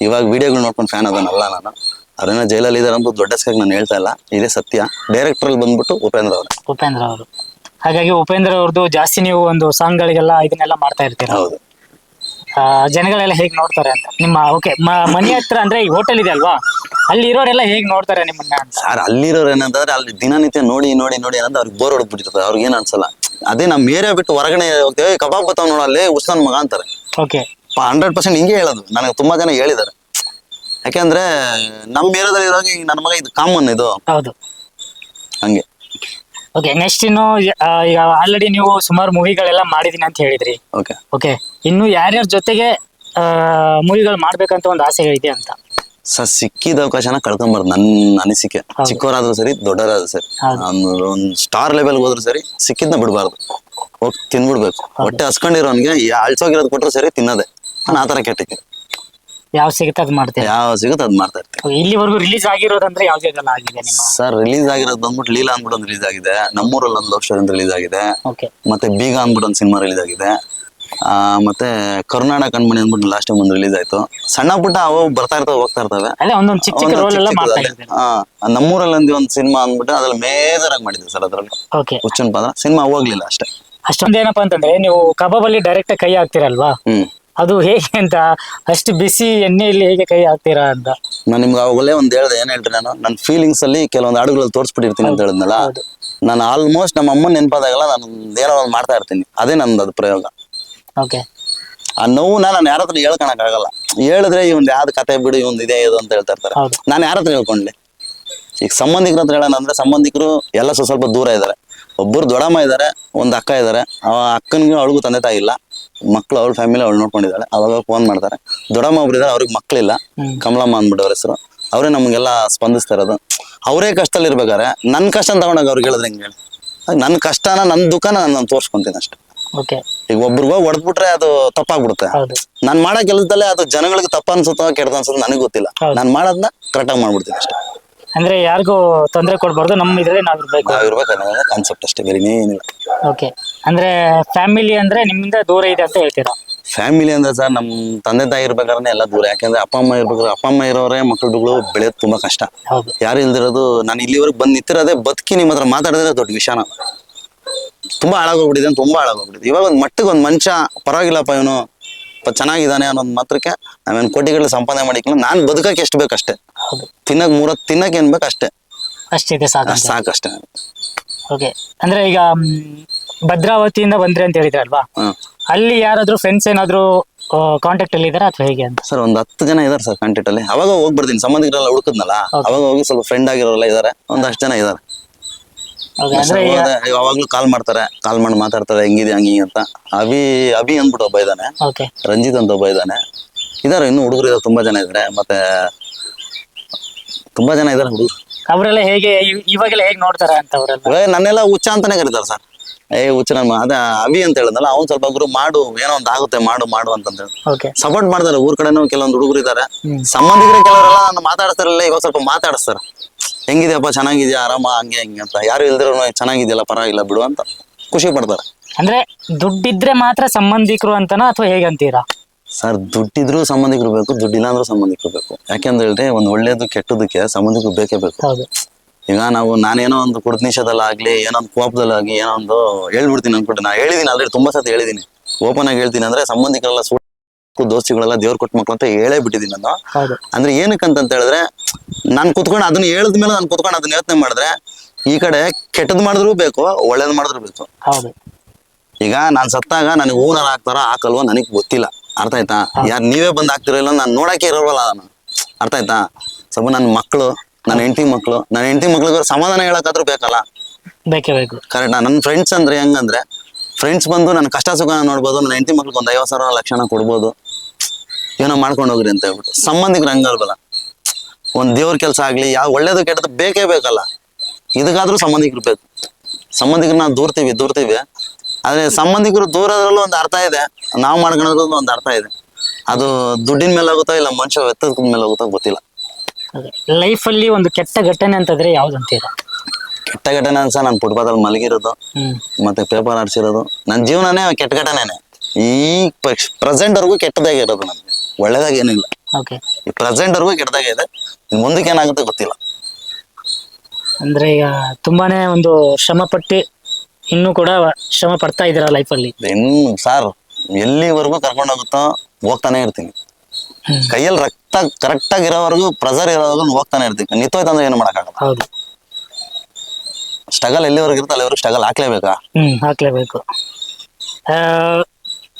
ಇವಾಗ ವಿಡಿಯೋಗಳು ನೋಡ್ಕೊಂಡು ಫ್ಯಾನ್ ಅದನ್ನಲ್ಲ ನಾನು. ಅದನ್ನ ಜೈಲಲ್ಲಿ ಇದಾರೆ ಅಂತ ದೊಡ್ಡ ಹೆಸ್ಕಾಗಿ ನಾನು ಹೇಳ್ತಾ ಇಲ್ಲ. ಇದೇ ಸತ್ಯ. ಡೈರೆಕ್ಟರ್ ಅಲ್ಲಿ ಬಂದ್ಬಿಟ್ಟು ಉಪೇಂದ್ರ ಅವರು. ಉಪೇಂದ್ರ ಅವರು. ಹಾಗಾಗಿ ಉಪೇಂದ್ರ ಅವ್ರದ್ದು ಜಾಸ್ತಿ ನೀವು ಒಂದು ಸಾಂಗ್ ಗಳಿಗೆಲ್ಲ ಇದನ್ನೆಲ್ಲ ಮಾಡ್ತಾ ಇರ್ತೀರಾ? ಹೌದು. ಆ, ಜನಗಳೆಲ್ಲ ಹೇಗ್ ನೋಡ್ತಾರೆ ಅಂತ? ನಿಮ್ಮ ಓಕೆ ಮನೆ ಹತ್ರ ಅಂದ್ರೆ ಈ ಹೋಟೆಲ್ ಇದೆ ಅಲ್ವಾ? ಅಲ್ಲಿ ಇರೋರೆಲ್ಲ ಹೇಗ್ ನೋಡ್ತಾರೆ ನಿಮ್ಮನ್ನ ಅಂತ? ಸರ್ ಅಲ್ಲಿರೋರು ಏನಂತಂದ್ರೆ ಅಲ್ಲಿ ದಿನನಿತ್ಯ ನೋಡಿ ನೋಡಿ ನೋಡಿ ಏನಂದ್ರೆ ಅವ್ರಿಗೆ ಬೋರ್ ಹೊಡ್ಬಿಟ್ಟಿರ್ತದೆ ಅವ್ರಿಗೆ ಏನ್ ಅನ್ಸಲ್ಲ. ಅದೇ ನಮ್ಮ ಏರಿಯಾ ಬಿಟ್ಟು ಹೊರಗಡೆ ಹೋಗ್ತೇವೆ. "ಏ, ಕಬಾಬ್ ಬತ್ತಾವ್ ನೋಡಲ್ಲಿ ಉಸ್ತಾನ್ ಮಗ ಅಂತಾರೆ. ಓಕೆ. ಹಂಡ್ರೆಡ್ ಪರ್ಸೆಂಟ್ ಹಿಂಗೆ ಹೇಳೋದು. ನನಗೆ ತುಂಬಾ ಜನ ಹೇಳಿದ್ದಾರೆ. ಯಾಕೆಂದ್ರೆ ನಮ್ಮ ಏರಿಯಾದಲ್ಲಿ ಇರೋವಾಗ ಈಗ ನನ್ನ ಮಗ ಇದು ಕಾಮನ್ ಇದು. ಹೌದು. ಹಂಗೆ. ಓಕೆ ನೆಕ್ಸ್ಟ್ ಇನ್ನು ಆ, ಈಗ ಆಲ್ರೆಡಿ ನೀವು ಸುಮಾರು ಮೂವಿಗಳೆಲ್ಲ ಮಾಡಿದೀನಿ ಅಂತ ಹೇಳಿದ್ರಿ. ಓಕೆ ಓಕೆ ಇನ್ನು ಯಾರ್ಯಾರ ಜೊತೆಗೆ ಮೂವಿಗಳು ಮಾಡ್ಬೇಕಂತ ಒಂದು ಆಸೆ ಇದೆ ಅಂತ? ಸರ್ ಸಿಕ್ಕಿದ ಅವಕಾಶನ ಕಳ್ಕೊಂಬಾರ್ದು ನನ್ನ ಅನಿಸಿಕೆ. ಚಿಕ್ಕವರಾದ್ರೂ ಸರಿ ದೊಡ್ಡವರಾದ್ರೂ ಸರಿ. ಒಂದು ಸ್ಟಾರ್ ಲೆವೆಲ್ ಹೋದ್ರು ಸರಿ ಸಿಕ್ಕಿದ್ನ ಬಿಡಬಾರ್ದು. ಹೋಗಿ ತಿನ್ಬಿಡ್ಬೇಕು. ಹೊಟ್ಟೆ ಹಸ್ಕೊಂಡಿರೋನ್ಗೆ ಅಳ್ಸೋಗಿರೋದು ಕೊಟ್ರು ಸರಿ ತಿನ್ನೋದೆ. ನಾನು ಆ ಥರ ಕೆಟ್ಟಿದ್ದೆ ಯಾವ ಸಿಗುತ್ತೆ ಅದು ಮಾಡ್ತೀವಿ ಯಾವ ಸಿಗುತ್ತೆ ಅದ್ ಮಾಡ್ತಾ ಇರ್ತೀವಿ. ಇಲ್ಲಿವರೆಗೂ ರಿಲೀಸ್ ಆಗಿರೋದಂದ್ರೆ ಯಾವ್ದೆಲ್ಲ ಆಗಿದೆ ನಿಮ್ಮ? ಸರ್ ರಿಲೀಸ್ ಆಗಿರೋದು ಬಂದ್ಬಿಟ್ಟು ಲೀಲಾ ಅಂದ್ಬಿಟ್ಟು ಒಂದು ರಿಲೀಸ್ ಆಗಿದೆ. ನಮ್ಮೂರಲ್ಲಿ ಒಂದು ಲವ್ ಸ್ಟೋರಿ ಅಂತ ರಿಲೀಸ್ ಆಗಿದೆ. ಓಕೆ. ಮತ್ತೆ ಬೀಗ ಅಂದ್ಬಿಟ್ಟು ಒಂದು ಸಿನಿಮಾ ರಿಲೀಸ್ ಆಗಿದೆ. ಆ, ಮತ್ತೆ ಕರ್ನಾಟಕ ಕಣ್ಮಣಿ ಅಂದ್ಬಿಟ್ಟು ಲಾಸ್ಟ್ ಟೈಮ್ ಒಂದು ರಿಲೀಸ್ ಆಯ್ತು. ಸಣ್ಣ ಪುಟ್ಟ ಅವು ಬರ್ತಾ ಇರ್ತವೆ ಹೋಗ್ತಾ ಇರ್ತವೆ. ಅಲ್ಲೇ ಒಂದೊಂದು ಚಿಕ್ಕ ಚಿಕ್ಕ ರೋಲ್ ಎಲ್ಲ ಮಾಡ್ತಾ. ಇದ್ದೀರಿ ನಮ್ಮೂರಲ್ಲಿ ಒಂದು ಒಂದು ಸಿನಿಮಾ ಅಂದ್ಬಿಟ್ಟು ಅದ್ರಲ್ಲಿ ಮೇಜರ್ ಆಗಿ ಮಾಡಿದ್ವಿ ಸರ್ ಅದ್ರಲ್ಲಿ. ಓಕೆ. ಹುಚ್ಚನ್ ಪದ ಸಿನಿಮಾ ಹೋಗ್ಲಿಲ್ಲ ಅಷ್ಟೇ. ಅಷ್ಟೊಂದೇನಪ್ಪ ಏನಪ್ಪಾ ಅಂತಂದ್ರೆ ನೀವು ಕಬಾಬಲ್ಲಿ ಡೈರೆಕ್ಟ್ ಕೈ ಹಾಕ್ತಿರಲ್ವಾ? ಹ್ಮ್. ಅದು ಹೇಗೆ ಅಂತ ಅಷ್ಟು ಬಿಸಿ ಎಣ್ಣೆಯಲ್ಲಿ ಹೇಗೆ ಕೈ ಹಾಕ್ತೀರಾ ಅಂತ. ನಾನು ನಿಮ್ಗೆ ಅವಾಗಲೇ ಒಂದು ಹೇಳ್ದೆ ಏನ್ ಹೇಳ್ರಿ ನಾನು? ನನ್ನ ಫೀಲಿಂಗ್ಸ್ ಅಲ್ಲಿ ಕೆಲವೊಂದು ಹಾಡುಗಳಲ್ಲಿ ತೋರಿಸ್ಬಿಟ್ಟಿರ್ತೀನಿ ಅಂತ ಹೇಳಿದ್ನಲ್ಲ. ನಾನು ಆಲ್ಮೋಸ್ಟ್ ನಮ್ಮ ಅಮ್ಮನ ನೆನಪಾದಾಗೆಲ್ಲ ನಾನು ಏನೋ ಒಂದು ಮಾಡ್ತಾ ಇರ್ತೀನಿ. ಅದೇ ನಂದು ಅದು ಪ್ರಯೋಗ. ಓಕೆ ಆ ನೋವುನ ನಾನು ಯಾರ ಹತ್ರ ಹೇಳ್ಕೊಳಕ್ ಆಗಲ್ಲ ಹೇಳಿದ್ರೆ ಇವನ್ ಯಾವ್ದು ಕತೆ ಬಿಡು ಇವ್ ಇದೇ ಇದು ಅಂತ ಹೇಳ್ತಾ ಇರ್ತಾರೆ. ಹೌದು. ನಾನು ಯಾರತ್ರ ಹೇಳ್ಕೊಂಡ್ಲಿ? ಈಗ ಸಂಬಂಧಿಕರ ಹತ್ರ ಹೇಳೋಣ ಅಂದ್ರೆ ಸಂಬಂಧಿಕರು ಎಲ್ಲ ಸ್ವಲ್ಪ ಸ್ವಲ್ಪ ದೂರ ಇದ್ದಾರೆ ಒಬ್ಬರು ದೊಡ್ಡಮ್ಮ ಇದ್ದಾರೆ ಒಂದು ಅಕ್ಕ ಇದ್ದಾರೆ ಆ ಅಕ್ಕನಿಗೂ ಅವಳಿಗೂ ತಂದೆ ತಾಯಿ ಇಲ್ಲ. ಮಕ್ಕಳು ಅವ್ರ ಫ್ಯಾಮಿಲಿ ಅವ್ಳು ನೋಡ್ಕೊಂಡಿದ್ದಾಳೆ. ಅವಾಗ ಫೋನ್ ಮಾಡ್ತಾರೆ. ದೊಡ್ಡಮ್ಮ ಒಬ್ರು ಇದ್ದಾರೆ ಅವ್ರಿಗೆ ಮಕ್ಕಳಿಲ್ಲ ಹ್ಮ್. ಕಮಲಮ್ಮ ಅಂದ್ಬಿಟ್ಟು ಅವ್ರ ಹೆಸರು. ಅವರೇ ನಮಗೆಲ್ಲ ಸ್ಪಂದಿಸ್ತಾ ಇರೋದು. ಅವರೇ ಕಷ್ಟದಲ್ಲಿ ಇರ್ಬೇಕಾರೆ ನನ್ನ ಕಷ್ಟ ತಗೊಂಡಾಗ ಅವ್ರಿಗೆ ಹೇಳಿದ್ರೆ ಹೆಂಗೆ ಹೇಳಿ? ನನ್ನ ಕಷ್ಟನ ನನ್ನ ದುಃಖನ ನಾನು ತೋರಿಸ್ಕೊಂತೀನಿ ಅಷ್ಟೇ. ಈಗ ಒಬ್ರಿಗೋ ಹೊಡೆದ್ಬಿಟ್ರೆ ಅದು ತಪ್ಪಾಗ್ಬಿಡುತ್ತೆ. ನಾನು ಮಾಡೋ ಕೆಲಸದಲ್ಲೇ ಅದು ಜನಗಳಿಗೆ ತಪ್ಪ ಅನ್ಸುತ್ತೋ ಕೆಡ್ದ ಅನ್ಸುತ್ತೋ ನನಗೆ ಗೊತ್ತಿಲ್ಲ. ನಾನು ಮಾಡೋದನ್ನ ಕರೆಕ್ಟಾಗಿ ಮಾಡ್ಬಿಡ್ತೀನಿ ಅಷ್ಟೇ. ಅಂದ್ರೆ ಯಾರಿಗೂ ತೊಂದರೆ ಕೊಡಬಾರ್ದು ನಮ್ಮ ಇದ್ರಲ್ಲಿ ನಾವ್ ಇರ್ಬೇಕು. ನಾವಿರ್ಬೇಕು ಅನ್ನೋದೇ ಕಾನ್ಸೆಪ್ಟ್ ಅಷ್ಟೇ ಬೇರೆ ಏನಿಲ್ಲ ಓಕೆ ಅಂದ್ರೆ ಫ್ಯಾಮಿಲಿ ಅಂದ್ರೆ ನಿಮ್ಮಿಂದ ದೂರ ಇದೆ ಅಂತ ಹೇಳ್ತೀರಾ? ಫ್ಯಾಮಿಲಿ ಅಂದ್ರೆ ಸರ್ ನಮ್ಮ ತಂದೆ ತಾಯಿ ಇರ್ಬೇಕಾದ್ರೆ ಎಲ್ಲ ದೂರ. ಯಾಕಂದ್ರೆ ಅಪ್ಪ ಅಮ್ಮ ಇರ್ಬೇಕಾದ್ರೆ ಅಪ್ಪ ಅಮ್ಮ ಇರೋರೇ ಮಕ್ಕಳುಗಳು ಬೆಳೆಯೋದು ತುಂಬಾ ಕಷ್ಟ. ಹೌದು. ಯಾರು ಇಲ್ದಿರೋದು ನಾನು ಇಲ್ಲಿವರೆಗೆ ಬಂದು ನಿಂತಿರೋದೇ ಬದುಕಿ ನಿಮ್ಮ ಹತ್ರ ಮಾತಾಡಿದ್ರೆ ದೊಡ್ಡ ವಿಷಯ ನಾನು ತುಂಬಾ ಹಾಳಾಗೋಗ್ಬಿಟ್ಟಿದೆ ತುಂಬಾ ಹಾಳಾಗೋಗ್ಬಿಟ್ಟಿದೆ ಇವಾಗ ಒಂದು ಮಟ್ಟಿಗೆ ಒಂದು ಮನುಷ್ಯ ಪರವಾಗಿಲ್ಲಪ್ಪ ಇವನು. ಚೆನ್ನಾಗಿದ್ದಾನೆ ಅನ್ನೋ ಒಂದು ಮಾತ್ರಕ್ಕೆ ನಾವೇನು ಕೋಟಿಗಳು ಸಂಪಾದನೆ ಮಾಡಿಕೊಂಡು ನಾನು ಬದುಕಕ್ಕೆ ಎಷ್ಟು ಬೇಕಷ್ಟೇ. ಅಷ್ಟೇ ತಿನ್ನಕ್ ಮೂರ ತಿನ್ನಕ್ಕೆ ಏನ್ ಬೇಕು ಅಷ್ಟೇ ಅಷ್ಟಿದೆ ಸಾಕು ಅಷ್ಟ್ ಸಾಕಷ್ಟೇ. ಓಕೆ. ಅಂದ್ರೆ ಈಗ ಮ್, ಭದ್ರಾವತಿಯಿಂದ ಬಂದ್ರಿ ಅಂತ ಹೇಳಿದ್ರಲ್ವಾ? ಹ್ಮ್ ಅಲ್ಲಿ ಯಾರಾದ್ರೂ ಫ್ರೆಂಡ್ಸ್ ಏನಾದ್ರು ಕಾಂಟ್ಯಾಕ್ಟ್ ಅಲ್ಲಿ ಇದಾರೆ ಅಥವಾ ಹೇಗೆ ಅಂತ? ಸರ್ ಒಂದು ಹತ್ತು ಜನ ಇದಾರೆ ಸರ್ ಕಾಂಟ್ಯಾಕ್ಟ್ ಅಲ್ಲಿ. ಅವಾಗ ಹೋಗಿ ಬರ್ತೀನಿ. ಸಂಬಂಧಿಕರೆಲ್ಲ ಹುಡುಕದ್ನಲ್ಲ? ಅವಾಗ ಹೋಗಿ ಸ್ವಲ್ಪ ಫ್ರೆಂಡ್ ಆಗಿರೋರೆಲ್ಲ ಇದಾರೆ. ಒಂದಷ್ಟು ಜನ ಇದಾರೆ. ಯಾವಾಗ್ಲೂ ಕಾಲ್ ಮಾಡ್ತಾರೆ ಕಾಲ್ ಮಾಡಿ ಮಾತಾಡ್ತಾರೆ ಹೆಂಗಿದೆ ಹಂಗಿ ಅಂತ. ಅಭಿ ಅಭಿ ಅಂದ್ಬಿಟ್ಟು ಒಬ್ಬ ಇದಾನೆ ಓಕೆ. ರಂಜಿತ್ ಅಂತ ಒಬ್ಬ ಇದಾನೆ ಇದಾರೆ ಇನ್ನು ಹುಡುಗರು ಇದಾರೆ ತುಂಬಾ ಜನ ಇದಾರೆ ಮತ್ತೆ ತುಂಬಾ ಜನ ಇದಾರೆ ಹುಡುಗರು. ಅವರೆಲ್ಲ ಹೇಗೆ ಇವಾಗೆಲ್ಲ ಹೇಗೆ ನೋಡ್ತಾರೆ ಅಂತ ಅವರೆಲ್ಲ? ನನ್ನೆಲ್ಲ ಹುಚ್ಚ ಅಂತಾನೆ ಕರೀತಾರೆ ಸರ್. ಏ ಹುಚ್ಚ ನಮ್ಮ ಅದೇ ಅಭಿ ಅಂತ ಹೇಳಿದ್ನಲ್ಲ ಅವ್ನ್ ಸ್ವಲ್ಪ ಗುರು ಮಾಡು ಏನೋ ಒಂದ್ ಆಗುತ್ತೆ ಮಾಡು ಮಾಡು ಅಂತ ಹೇಳಿ. ಸಪೋರ್ಟ್ ಮಾಡ್ತಾರೆ ಊರ್ ಕಡೆನೂ ಕೆಲವೊಂದು ಹುಡುಗರು ಇದಾರೆ ಸಂಬಂಧಿಕರ ಕೆಲವರೆಲ್ಲ ಮಾತಾಡ್ತಾರಲ್ಲ ಇವಾಗ ಸ್ವಲ್ಪ ಮಾತಾಡಿಸ್ತಾರೆ. ಹೆಂಗಿದ್ಯಪ್ಪ ಚೆನ್ನಾಗಿದ್ಯಾ ಆರಾಮ ಹಂಗೆ ಹಿಂಗೆ ಅಂತ. ಯಾರು ಇಲ್ದಿರೋ ಚೆನ್ನಾಗಿದೆಯಲ್ಲ ಪರವಾಗಿಲ್ಲ ಬಿಡು ಅಂತ ಖುಷಿ ಪಡ್ತಾರೆ. ಅಂದ್ರೆ ದುಡ್ಡಿದ್ರೆ ಮಾತ್ರ ಸಂಬಂಧಿಕರು ಅಂತನಾ ಅಥವಾ ಹೇಗೆ ಅಂತೀರಾ? ಸರ್ ದುಡ್ಡಿದ್ರು ಸಂಬಂಧಿಕರು ಬೇಕು ದುಡ್ಡಿಲ್ಲ ಅಂದ್ರೂ ಸಂಬಂಧಿಕರು ಬೇಕು. ಯಾಕೆಂದ್ರೆ ಹೇಳ್ರಿ ಒಂದು ಒಳ್ಳೇದು ಕೆಟ್ಟದಕ್ಕೆ ಸಂಬಂಧಿಕರು ಬೇಕೇ ಬೇಕು. ಹೌದು. ಈಗ ನಾವು ನಾನೇನೋ ಒಂದು ಕುಡ್ನಿಷದಲ್ಲಾಗ್ಲಿ ಏನೋ ಒಂದು ಕೋಪದಲ್ಲಾಗಿ ಏನೋ ಒಂದು ಹೇಳ್ಬಿಡ್ತೀನಿ ಅನ್ಬಿಟ್ಟು ನಾ ಹೇಳಿದೀನಿ ಆಲ್ರೆಡಿ ತುಂಬಾ ಸತಿ ಹೇಳಿದೀನಿ. ಓಪನ್ ಆಗಿ ಹೇಳ್ತೀನಿ ಅಂದ್ರೆ ಸಂಬಂಧಿಕರೆಲ್ಲ ಸುಳ್ಳು ದೋಸ್ತಿಗಳೆಲ್ಲ ದೇವ್ರ ಕೊಟ್ಟ ಮಕ್ಕಳು ಅಂತ ಹೇಳೇ ಬಿಟ್ಟಿದ್ದೀನಿ ನಾನು. ಹೌದು. ಅಂದ್ರೆ ಏನಕ್ಕಂತ ಹೇಳಿದ್ರೆ ನಾನು ಕುತ್ಕೊಂಡು ಅದನ್ನ ಹೇಳಿದ ಮೇಲೆ ನಾನು ಕುತ್ಕೊಂಡು ಅದನ್ನ ಯೋಚನೆ ಮಾಡಿದ್ರೆ ಈ ಕಡೆ ಕೆಟ್ಟದ್ ಮಾಡಿದ್ರು ಬೇಕು ಒಳ್ಳೇದ್ ಮಾಡಿದ್ರು ಬೇಕು. ಹೌದು. ಈಗ ನಾನ್ ಸತ್ತಾಗ ನನಗೆ ಹೂನಾರ ಹಾಕ್ತಾರ ಹಾಕಲ್ವೋ ನನಗ್ ಗೊತ್ತಿಲ್ಲ. ಅರ್ಥ ಆಯ್ತಾ? ಯಾರು ನೀವೇ ಬಂದ್ ಹಾಕ್ತಿರಲ್ಲ ನಾನು ನೋಡಕ್ಕೆ ಇರೋಲ್ಲ ನಾನು ಅರ್ಥ ಆಯ್ತಾ? ಸ್ವಲ್ಪ ನನ್ನ ಮಕ್ಕಳು ನನ್ನ ಹೆಂಡತಿ ಮಕ್ಕಳು ನನ್ನ ಹೆಂಡತಿ ಮಕ್ಳಿಗೆ ಸಮಾಧಾನ ಹೇಳಕ್ಕಾದ್ರೂ ಬೇಕಲ್ಲ? ಬೇಕೇ ಬೇಕು. ಕರೆಕ್ಟ್? ನನ್ನ ಫ್ರೆಂಡ್ಸ್ ಅಂದ್ರೆ ಹೆಂಗಂದ್ರೆ ಫ್ರೆಂಡ್ಸ್ ಬಂದು ನನ್ನ ಕಷ್ಟ ಸುಖ ನೋಡ್ಬೋದು ನನ್ನ ಹೆಂಡತಿ ಮಕ್ಳಿಗೆ ಒಂದು ಐವತ್ತು ಸಾವಿರ ಲಕ್ಷಣ ಕೊಡ್ಬೋದು. ಏನೋ ಮಾಡ್ಕೊಂಡು ಹೋಗ್ರಿ ಅಂತ ಹೇಳ್ಬಿಟ್ಟು. ಸಂಬಂಧಿಕರು ಹಂಗಲ್ವಲ್ಲ? ಒಂದ್ ದೇವ್ರ ಕೆಲಸ ಆಗ್ಲಿ ಯಾವ ಒಳ್ಳೇದು ಕೆಟ್ಟದ್ದು ಬೇಕೇ ಬೇಕಲ್ಲ. ಇದಕ್ಕಾದ್ರೂ ಸಂಬಂಧಿಕರು ಬೇಕು. ಸಂಬಂಧಿಕರು ನಾವು ದೂರ್ತೀವಿ ದೂರ್ತೀವಿ. ಆದ್ರೆ ಸಂಬಂಧಿಕರು ದೂರದ್ರಲ್ಲೂ ಒಂದು ಅರ್ಥ ಇದೆ. ನಾವು ಮಾಡ್ಕೊಳೋದ್ರಲ್ಲೂ ಒಂದು ಅರ್ಥ ಇದೆ. ಅದು ದುಡ್ಡಿನ ಮೇಲೆ ಆಗುತ್ತೋ ಇಲ್ಲ ಮನುಷ್ಯ ವ್ಯಕ್ತದ ಮೇಲೆ ಹೋಗುತ್ತೋ ಗೊತ್ತಿಲ್ಲ. ಲೈಫ್ ಅಲ್ಲಿ ಒಂದು ಕೆಟ್ಟ ಘಟನೆ ಅಂತಂದ್ರೆ ಯಾವ್ದು ಅಂತೀರಾ ಕೆಟ್ಟ ಘಟನೆ ಅನ್ಸ ನಾನು ಫುಟ್ಪಾತಲ್ಲಿ ಮಲಗಿರೋದು ಮತ್ತೆ ಪೇಪರ್ ಆಡ್ಸಿರೋದು. ನನ್ನ ಜೀವನನೇ ಕೆಟ್ಟ ಘಟನೆನೆ. ಈ ಪ್ರೆಸೆಂಟ್ ವರ್ಗೂ ಕೆಟ್ಟದಾಗಿರೋದು ನನ್ಗೆ. ಒಳ್ಳೇದಾಗಿ ಏನಿಲ್ಲ. ಓಕೆ ಈ ಪ್ರೆಸೆಂಟ್ ವರ್ಗೂ ಕೆಟ್ಟದಾಗೆ ಇದೆ. ಇನ್ ಮುಂದಕ್ಕೆ ಏನಾಗುತ್ತೆ ಗೊತ್ತಿಲ್ಲ. ಅಂದ್ರೆ ಈಗ ತುಂಬಾನೇ ಒಂದು ಶ್ರಮ ಪಟ್ಟಿ ಇನ್ನೂ ಕೂಡ ಶ್ರಮ ಪಡ್ತಾ ಇದ್ದೀರಾ ಲೈಫಲ್ಲಿ ಇನ್ನು ಸಾರ್ ಎಲ್ಲಿವರೆಗೂ ಕರ್ಕೊಂಡು ಹೋಗುತ್ತೋ ಹೋಗ್ತಾನೆ ಇರ್ತೀನಿ. ಕೈಯಲ್ಲಿ ರಕ್ತ ಕರೆಕ್ಟ್ ಆಗಿರೋವರೆಗೂ ಪ್ರೆಸರ್ ಇರೋವರೆಗೂ ಹೋಗ್ತಾನೆ ಇರ್ತೀನಿ. ನಿಂತೋಯ್ತಂದ್ರೆ ಏನು ಮಾಡೋಕ್ಕಾಗಲ್ಲ. ಹೌದು. ಸ್ಟ್ರಗಲ್ ಎಲ್ಲಿವರೆಗೂ ಇರುತ್ತೆ ಅಲ್ಲಿವರೆಗೂ ಸ್ಟ್ರಗಲ್ ಹಾಕ್ಲೇಬೇಕಾ? ಹ್ಮ್ ಹಾಕ್ಲೇಬೇಕು.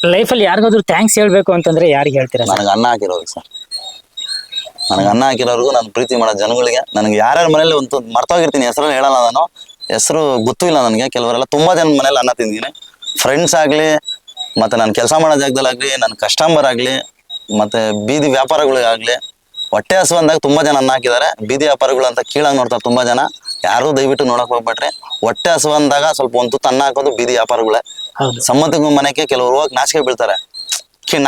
ಲೈಫಲ್ಲಿ ಯಾರಿಗಾದ್ರೂ ಥ್ಯಾಂಕ್ಸ್ ಹೇಳ್ಬೇಕು ಅಂತಂದ್ರೆ ಯಾರಿಗೆ ಹೇಳ್ತೀರಾ ನನಗೆ ಅನ್ನ ಹಾಕಿರೋದು ಸರ್. ನನಗೆ ಅನ್ನ ಹಾಕಿರೋರ್ಗು ನಾನು ಪ್ರೀತಿ ಮಾಡೋ ಜನಗಳಿಗೆ, ನನಗೆ ಯಾರ್ಯಾರ ಮನೇಲಿ ಒಂದು ಮರ್ತೋಗಿರ್ತೀನಿ ಹೆಸರು ಹೇಳಲ್ಲ ನಾನು. ಹೆಸರು ಗೊತ್ತೂ ಇಲ್ಲ ನನಗೆ, ಕೆಲವರೆಲ್ಲ ತುಂಬಾ ಜನ ಮನೇಲಿ ಅನ್ನ ತಿಂದಿದ್ದೀನಿ. ಫ್ರೆಂಡ್ಸ್ ಆಗಲಿ, ಮತ್ತೆ ನಾನು ಕೆಲಸ ಮಾಡೋ ಜಾಗದಲ್ಲಾಗಲಿ ನನ್ನ ಕಸ್ಟಮರ್ ಆಗಲಿ, ಮತ್ತೆ ಬೀದಿ ವ್ಯಾಪಾರಗಳಿಗಾಗಲಿ, ಹೊಟ್ಟೆ ಹಸು ಅಂದಾಗ ತುಂಬಾ ಜನ ಅನ್ನ ಹಾಕಿದ್ದಾರೆ. ಬೀದಿ ವ್ಯಾಪಾರಗಳು ಅಂತ ಕೀಳಾಗಿ ನೋಡ್ತಾರೆ ತುಂಬಾ ಜನ. ಯಾರು ದಯವಿಟ್ಟು ನೋಡಕ್ ಹೋಗ್ಬೇಡ್ರಿ. ಹೊಟ್ಟೆ ಹಸು ಬಂದಾಗ ಸ್ವಲ್ಪ ಒಂದು ತುತ್ತು ಅನ್ನ ಹಾಕೋದು ಬೀದಿ ವ್ಯಾಪಾರಗಳೇ. ಹೌದು. ಸಮ್ಮತಿಗೂ ಮನೆಗೆ ಕೆಲವರು ಹೋಗಿ ನಾಚಿಕೆ ಬೀಳ್ತಾರೆ.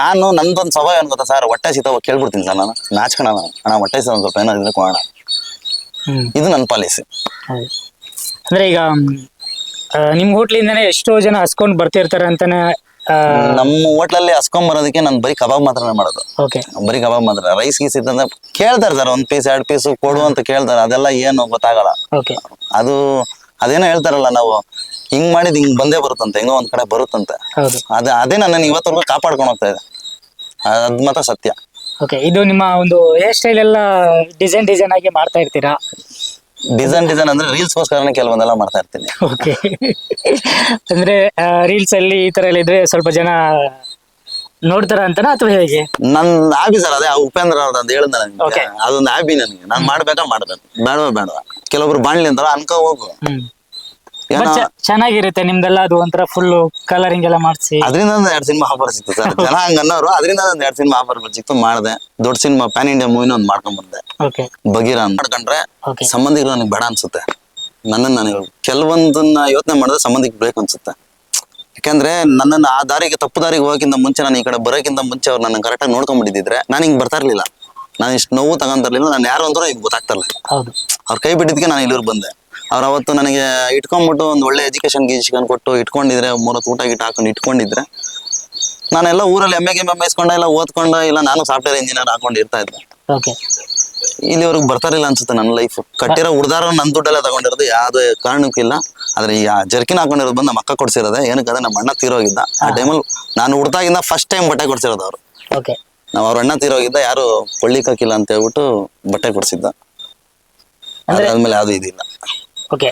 ನಾನು ನಂದೊಂದು ಸ್ವಭಾವ ಏನ್ ಗೊತ್ತಾ ಸರ್? ಹೊಟ್ಟೆ ಸಿತಾವ ಕೇಳ್ಬಿಡ್ತೀನಿ ಸರ್ ನಾನು. ನಾಚ್ಕೊಣ ಅಣ್ಣ ಹೊಟ್ಟೆ ಸಿತ ಸ್ವಲ್ಪ ಏನೋ ಇದ್ರೆ ಕೊಡೋಣ. ಇದು ನನ್ನ ಪಾಲಿಸಿ. ಅಂದ್ರೆ ಈಗ ನಿಮ್ ಹೋಟ್ಲಿಂದಾನೆ ಎಷ್ಟೋ ಜನ ಹಸ್ಕೊಂಡ್ ಬರ್ತಿರ್ತಾರೆ ಅಂತಾನೆ ನಮ್ಮ ಹೋಟ್ಲಲ್ಲಿ ಹಸ್ಕೊಂಡ್ ಬರೋದಕ್ಕೆ ನಾನು ಬರೀ ಕಬಾಬ್ ಮಾತ್ರ ಮಾಡೋದು. ಓಕೆ. ಬರೀ ಕಬಾಬ್ ಮಾತ್ರ. ರೈಸ್ ಗೀಸ್ ಇತ್ತಂದ್ರೆ ಕೇಳ್ತಾರೆ ಸರ್ ಒಂದ್ ಪೀಸ್ ಎರಡ್ ಪೀಸ್ ಕೊಡು ಅಂತ ಕೇಳ್ತಾರೆ. ಅದೆಲ್ಲ ಏನು ಗೊತ್ತಾಗಲ್ಲ. ಓಕೆ. ಅದು ಅದೇನೋ ಹೇಳ್ತಾರಲ್ಲ ನಾವು ಹಿಂಗ್ ಮಾಡಿದ್ ಹಿಂಗ್ ಬಂದೇ ಬರುತ್ತಂತೆ ಹೆಂಗೋ ಒಂದ್ ಕಡೆ ಬರುತ್ತಂತೆ. ಹೌದು. ಅದೇ ಅದೇ ನನ್ನನ್ನು ಇವತ್ತವರೆಗೂ ಕಾಪಾಡ್ಕೊಂಡು ಹೋಗ್ತಾ ಇದೆ. ಅದ್ ಮಾತ್ರ ಸತ್ಯ. ಓಕೆ. ಇದು ನಿಮ್ಮ ಒಂದು ಹೇರ್ ಸ್ಟೈಲ್ ಎಲ್ಲ ಡಿಸೈನ್ ಡಿಸೈನ್ ಆಗಿ ಮಾಡ್ತಾ ಇರ್ತೀರಾ? ಡಿಸೈನ್ ಡಿಸೈನ್ ಅಂದ್ರೆ ರೀಲ್ಸ್ ಗೋಸ್ಕರನೇ ಕೆಲವೊಂದೆಲ್ಲ ಮಾಡ್ತಾ ಇರ್ತೀನಿ. ಓಕೆ ಅಂದ್ರೆ ರೀಲ್ಸ್ ಅಲ್ಲಿ ಈ ತರ ಎಲ್ಲ ಇದ್ರೆ ಸ್ವಲ್ಪ ಜನ ನೋಡ್ತಾರ ಅಂತನಾ ಅಥವಾ ಹೇಗೆ? ನನ್ ಹಾಬಿ ಸರ್ ಅದೇ ಆ ಉಪೇಂದ್ರ ಅವ್ರ ಅಂತ ಹೇಳಿದ ನನಗೆ Okay. ಅದೊಂದು ಆಬಿ ನನಗೆ. ನಾನ್ ಮಾಡ್ಬೇಕಾ ಮಾಡ್ಬೇಕು. ಬೇಡವಾ ಬೇಡವಾ. ಕೆಲವೊಬ್ರು ಬಾಣ್ಲಿ ಅಂತಾರ ಅನ್ಕೋ ಹೋಗು. ಹ್ಮ್. ಏನೋ ಚೆನ್ನಾಗಿರುತ್ತೆ ನಿಮ್ದೆಲ್ಲ ಅದು ಒಂಥರ ಫುಲ್ ಕಲರಿಂಗ್ ಎಲ್ಲ ಮಾಡಿಸಿ. ಅದರಿಂದ ಒಂದ್ ಎರಡ್ ಸಿನಿಮಾ ಆಫರ್ ಸಿಕ್ತು ಸರ್. ಜನ ಹಂಗ ಅನ್ನೋರು ಅದರಿಂದ ಒಂದ್ ಎರಡ್ ಸಿನಿಮಾ ಆಫರ್ ಸಿಕ್ತು ಮಾಡಿದೆ. ದೊಡ್ಡ ಸಿನಿಮಾ ಪ್ಯಾನ್ ಇಂಡಿಯಾ ಮೂವಿನ ಒಂದ್ ಮಾಡ್ಕೊಂಡ್ ಬಂದೆ. ಓಕೆ ಬಗೀರ ಅಂತ. ಮಾಡ್ಕೊಂಡ್ರೆ ಓಕೆ ಸಂಬಂಧಿಕರು ನನಗೆ ಬೇಡ ಅನ್ಸುತ್ತೆ. ನನ್ನನ್ನು ನನಗೆ ಕೆಲವೊಂದನ್ನ ಯೋಚನೆ ಮಾಡಿದ್ರೆ ಸಂಬಂಧಿಕ ಬೇಕು ಅನ್ಸುತ್ತೆ. ಯಾಕಂದ್ರೆ ನನ್ನನ್ನು ಆ ದಾರಿಗೆ ತಪ್ಪು ದಾರಿಗೆ ಹೋಗೋಕ್ಕಿಂತ ಮುಂಚೆ ನಾನು ಈ ಕಡೆ ಬರೋಕ್ಕಿಂತ ಮುಂಚೆ ಅವ್ರು ನನ್ನ ಕರೆಕ್ಟಾಗಿ ನೋಡ್ಕೊಂಡ್ಬಿಟ್ಟಿದ್ರೆ ನಾನು ಹಿಂಗೆ ಬರ್ತಾ ಇರ್ಲಿಲ್ಲ. ನಾನು ಇಷ್ಟು ನೋವು ತಗೊಂತಿರ್ಲಿಲ್ಲ ನಾನು ಯಾರು ಅಂದ್ರೆ ಈಗ ಗೊತ್ತಾಗ್ತಾ ಇರ್ಲಿಲ್ಲ. ಹೌದು. ಅವ್ರ ಕೈ ಬಿಟ್ಟಿದ್ದಕ್ಕೆ ನಾನು ಇಲ್ಲಿವ್ರು ಬಂದೆ. ಅವ್ರು ಅವತ್ತು ನನಗೆ ಇಟ್ಕೊಂಡ್ಬಿಟ್ಟು ಒಂದು ಒಳ್ಳೆ ಎಜುಕೇಶನ್ ಗೀಜಿಕನ್ ಕೊಟ್ಟು ಇಟ್ಕೊಂಡಿದ್ರೆ ಮೂರತ್ತು ಊಟ ಗೀಟ ಹಾಕೊಂಡು ಇಟ್ಕೊಂಡಿದ್ರೆ ನಾನೆಲ್ಲ ಊರಲ್ಲಿ ಎಮ್ಮೆ ಗೆಮ್ಮೆ ಮೇಯಿಸ್ಕೊಂಡ ಇಲ್ಲ ಓದ್ಕೊಂಡ ಇಲ್ಲ ನಾನು ಸಾಫ್ಟ್ವೇರ್ ಇಂಜಿನಿಯರ್ ಹಾಕೊಂಡು ಇರ್ತಾ ಇದ್ದೆ. ಓಕೆ ಇಲ್ಲಿವರೆಗೆ ಬರ್ತಾರಿಲ್ಲ ಅನ್ಸುತ್ತೆ ನನ್ನ ಲೈಫ್ ಕಟ್ಟಿರೋ ಉಡ್ದಾರ ನನ್ನ ದುಡ್ಡೆಲ್ಲ ತಗೊಂಡಿರೋದು ಯಾವುದೇ ಕಾರಣಕ್ಕಿಲ್ಲ ಆದ್ರೆ ಈ ಜರ್ಕಿನ್ ಹಾಕೊಂಡಿರೋದು ಬಂದು ನಮ್ಮ ಅಕ್ಕ ಕೊಡ್ಸಿರೋದೆ. ಏನಕ್ಕೆ ನಮ್ಮ ಅಣ್ಣ ತೀರೋಗಿದ್ದ. ಆ ಟೈಮಲ್ಲಿ ನಾನು ಹುಡ್ದಾಗಿಂದ ಫಸ್ಟ್ ಟೈಮ್ ಬಟ್ಟೆ ಕೊಡ್ಸಿರೋದು ಅವರು. ಓಕೆ ನಾವು ಅವ್ರ ಅಣ್ಣ ತೀರೋಗಿದ್ದ ಯಾರು ಕೊಳ್ಳಿಕ್ಕಿಲ್ಲ ಅಂತ ಹೇಳ್ಬಿಟ್ಟು ಬಟ್ಟೆ ಕೊಡ್ಸಿದ್ದ. ಅದಾದ್ಮೇಲೆ ಯಾವ್ದು ಇದಿಲ್ಲ. ಓಕೆ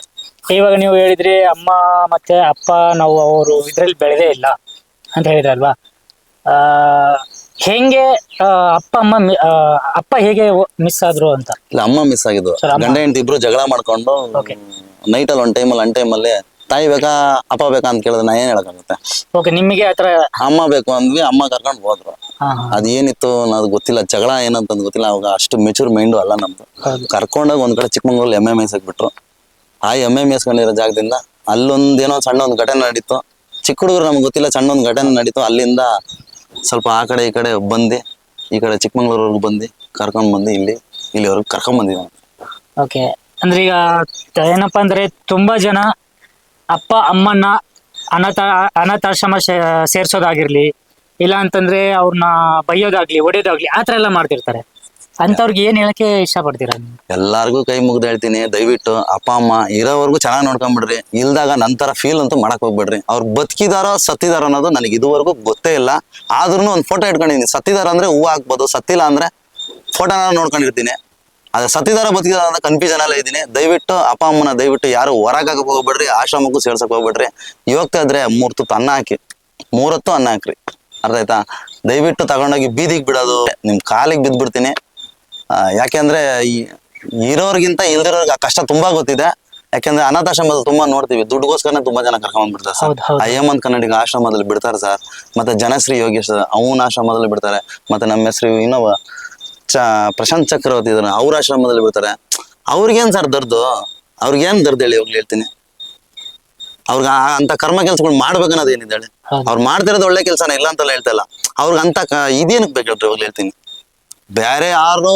ಇವಾಗ ನೀವು ಹೇಳಿದ್ರಿ ಅಮ್ಮ ಮತ್ತೆ ಅಪ್ಪ ನಾವು ಅವರು ಇದ್ರಲ್ಲಿ ಬೆಳೆದೇ ಇಲ್ಲ ಅಂತ ಹೇಳಿದ್ರಲ್ವಾ? ಆ, ಹೆಂಗೆ ಅಪ್ಪ ಅಮ್ಮ ಅಪ್ಪ ಹೇಗೆ ಮಿಸ್ ಆದ್ರು ಅಂತ? ಇಲ್ಲ ಅಮ್ಮ ಮಿಸ್ ಆಗಿದ್ರು ಗಂಡ ಹೆಂಡತಿ ಇಬ್ರು ಜಗಳ ಮಾಡ್ಕೊಂಡು. ನೈಟ್ ಅಲ್ಲಿ ಒಂದ್ ಟೈಮಲ್ಲಿ ಅನ್ ಟೈಮಲ್ಲಿ ತಾಯಿ ಬೇಕಾ ಅಪ್ಪ ಬೇಕಾ ಅಂತ ಕೇಳಿದ್ರೆ ನಾ ಏನ್ ಹೇಳಕ್ಕಾಗುತ್ತೆ? ಓಕೆ ನಿಮಗೆ ಆತರ ಅಮ್ಮ ಬೇಕು ಅಂದ್ವಿ ಅಮ್ಮ ಕರ್ಕೊಂಡು ಹೋದ್ರು. ಅದೇನಿತ್ತು ಹಾ. ಅದ್ ಏನಿತ್ತು ಅನ್ನೋದು ಗೊತ್ತಿಲ್ಲ ಜಗಳ ಏನಂತ ಗೊತ್ತಿಲ್ಲ ಅವಾಗ ಅಷ್ಟು ಮೆಚೂರ್ ಮೈಂಡು ಅಲ್ಲ ನಮ್ದು. ಕರ್ಕೊಂಡಾಗ ಕರ್ಕೊಂಡೋಗಿ ಒಂದ್ ಕಡೆ ಚಿಕ್ಕಮಂಗ್ಳೂರಲ್ಲಿ ಎಂ ಎಂ ಎಸ್ ಬಿಟ್ರು. ಆ ಎಮ್ಮೆ ಮೇಯ್ಸ್ಕೊಂಡಿರೋ ಜಾಗದಿಂದ ಅಲ್ಲೊಂದೇನೋ ಸಣ್ಣ ಒಂದು ಘಟನೆ ನಡೀತು. ಚಿಕ್ಕ ಹುಡುಗರು ನಮ್ಗೆ ಗೊತ್ತಿಲ್ಲ ಸಣ್ಣ ಒಂದು ಘಟನೆ ನಡೀತು. ಅಲ್ಲಿಂದ ಸ್ವಲ್ಪ ಆ ಕಡೆ ಈ ಕಡೆ ಬಂದು, ಈ ಕಡೆ ಚಿಕ್ಕಮಂಗ್ಳೂರ್ವರೆಗೂ ಬಂದು ಕರ್ಕೊಂಡ್ ಬಂದು ಇಲ್ಲಿ, ಇಲ್ಲಿವರೆಗೂ ಕರ್ಕೊಂಡ್ ಬಂದಿದ್ದೀವಿ ಓಕೆ. ಅಂದ್ರೆ ಈಗ ತ- ಏನಪ್ಪಾ ಅಂದ್ರೆ ತುಂಬಾ ಜನ ಅಪ್ಪ, ಅಮ್ಮನ್ನ ಅನಾಥ, ಅನಾಥಾಶ್ರಮ ಶೇ- ಸೇರ್ಸೋದಾಗಿರ್ಲಿ, ಇಲ್ಲ ಅಂತಂದ್ರೆ ಅವ್ರನ್ನ ಬೈಯೋದಾಗ್ಲಿ, ಒಡೆಯೋದಾಗ್ಲಿ, ಆ ಥರ ಎಲ್ಲ ಮಾಡ್ತಿರ್ತಾರೆ. ಅಂಥವ್ರಿಗೆ ಏನ್ ಹೇಳಕ್ಕೆ ಇಷ್ಟಪಡ್ತೀರಾ ಎಲ್ಲಾರ್ಗೂ ಕೈ ಮುಗ್ದು ಹೇಳ್ತೀನಿ, ದಯವಿಟ್ಟು ಅಪ್ಪ, ಅಮ್ಮ ಇರೋವರೆಗೂ ಚೆನ್ನಾಗಿ ನೋಡ್ಕೊಂಬಿಡ್ರಿ. ಇಲ್ದಾಗ ನಂತರ ಫೀಲ್ ಅಂತೂ ಮಾಡಕ್ ಹೋಗ್ಬಿಡ್ರಿ. ಅವ್ರು ಬದುಕಿದಾರೋ ಸತ್ತಿದಾರ ಅನ್ನೋದು ನನಗೆ ಇದುವರೆಗೂ ಗೊತ್ತೇ ಇಲ್ಲ. ಆದ್ರೂ ಒಂದು ಫೋಟೋ ಇಟ್ಕೊಂಡಿದ್ದೀನಿ ಸತ್ತಿದಾರ ಅಂದ್ರೆ ಹೂವು ಹಾಕ್ಬೋದು, ಸತ್ತಿಲ್ಲ ಅಂದ್ರೆ ಫೋಟೋನ ನೋಡ್ಕೊಂಡಿರ್ತೀನಿ. ಅದ್ರ ಸತ್ತಿದಾರ ಬದುಕಿದಾರ ಅಂತ ಕನ್ಫ್ಯೂಷನ್ ಎಲ್ಲ ಇದ್ದೀನಿ. ದಯವಿಟ್ಟು ಅಪ್ಪ, ಅಮ್ಮನ ದಯವಿಟ್ಟು ಯಾರು ಹೊರಗಾಕ ಹೋಗ್ಬೇಡ್ರಿ, ಆಶ್ರಮಕ್ಕೂ ಸೇರ್ಸಕ್ ಹೋಗ್ಬೇಡ್ರಿ. ಯೋಗ್ತಾ ಇದ್ರೆ ಮೂರ್ ತುತ್ತು ಅನ್ನ ಹಾಕಿ, ಮೂರತ್ತು ಅನ್ನ ಹಾಕ್ರಿ. ಅರ್ಥ ಆಯ್ತಾ? ದಯವಿಟ್ಟು ತಗೊಂಡೋಗಿ ಬೀದಿಗೆ ಬಿಡೋದು. ನಿಮ್ ಕಾಲಿಗೆ ಬಿದ್ದ್ಬಿಡ್ತೀನಿ ಯಾಕೆಂದ್ರೆ ಈ- ಇರೋರ್ಗಿಂತ ಇಲ್ದಿರೋರ್ಗೆ ಆ ಕಷ್ಟ ತುಂಬಾ ಗೊತ್ತಿದೆ. ಯಾಕೆಂದ್ರೆ ಅನಾಥಾಶ್ರಮದಲ್ಲಿ ತುಂಬಾ ನೋಡ್ತೀವಿ. ದುಡ್ಡುಗೋಸ್ಕರನೇ ತುಂಬಾ ಜನ ಕರ್ಕೊಂಡ್ ಬಿಡ್ತಾರೆ ಸರ್. ಹೌದು, ಹೇಮಂತ್ ಕನ್ನಡಿಗ ಆಶ್ರಮದಲ್ಲಿ ಬಿಡ್ತಾರೆ ಸರ್. ಮತ್ತೆ ಜನಶ್ರೀ ಯೋಗೇಶ್ ಅವನ ಆಶ್ರಮದಲ್ಲಿ ಬಿಡ್ತಾರೆ. ಮತ್ತೆ ನಮ್ಮ ಹೆಸರು ಇನ್ನೊಬ್ಬ ಚ ಪ್ರಶಾಂತ್ ಚಕ್ರವರ್ತಿ ಇದಾರೆ. ಅವ್ರ ಆಶ್ರಮದಲ್ಲಿ ಬಿಡ್ತಾರೆ. ಅವ್ರಿಗೇನ್ ಸರ್ ದರ್ದು? ಅವ್ರಿಗೇನ್ ದರ್ದು ಹೇಳಿ ಹೋಗ್ಲಿ ಹೇಳ್ತೀನಿ. ಅವ್ರಿಗೆ ಅಂತ ಕರ್ಮ ಕೆಲ್ಸಗಳು ಮಾಡ್ಬೇಕನ್ನೋದು ಏನಿದೆ ಹೇಳಿ. ಹೌದು. ಅವ್ರು ಮಾಡ್ತಿರೋದು ಒಳ್ಳೆ ಕೆಲಸನ ಇಲ್ಲ ಅಂತೆಲ್ಲ ಹೇಳ್ತಾ ಇಲ್ಲ. ಅವ್ರಿಗೆ ಅಂತ ಕ- ಇದೇನಕ್ ಬೇಕು ಹೇಳ್ರಿ ಹೋಗ್ಲಿ ಹೇಳ್ತೀನಿ. ಬೇರೆ ಯಾರು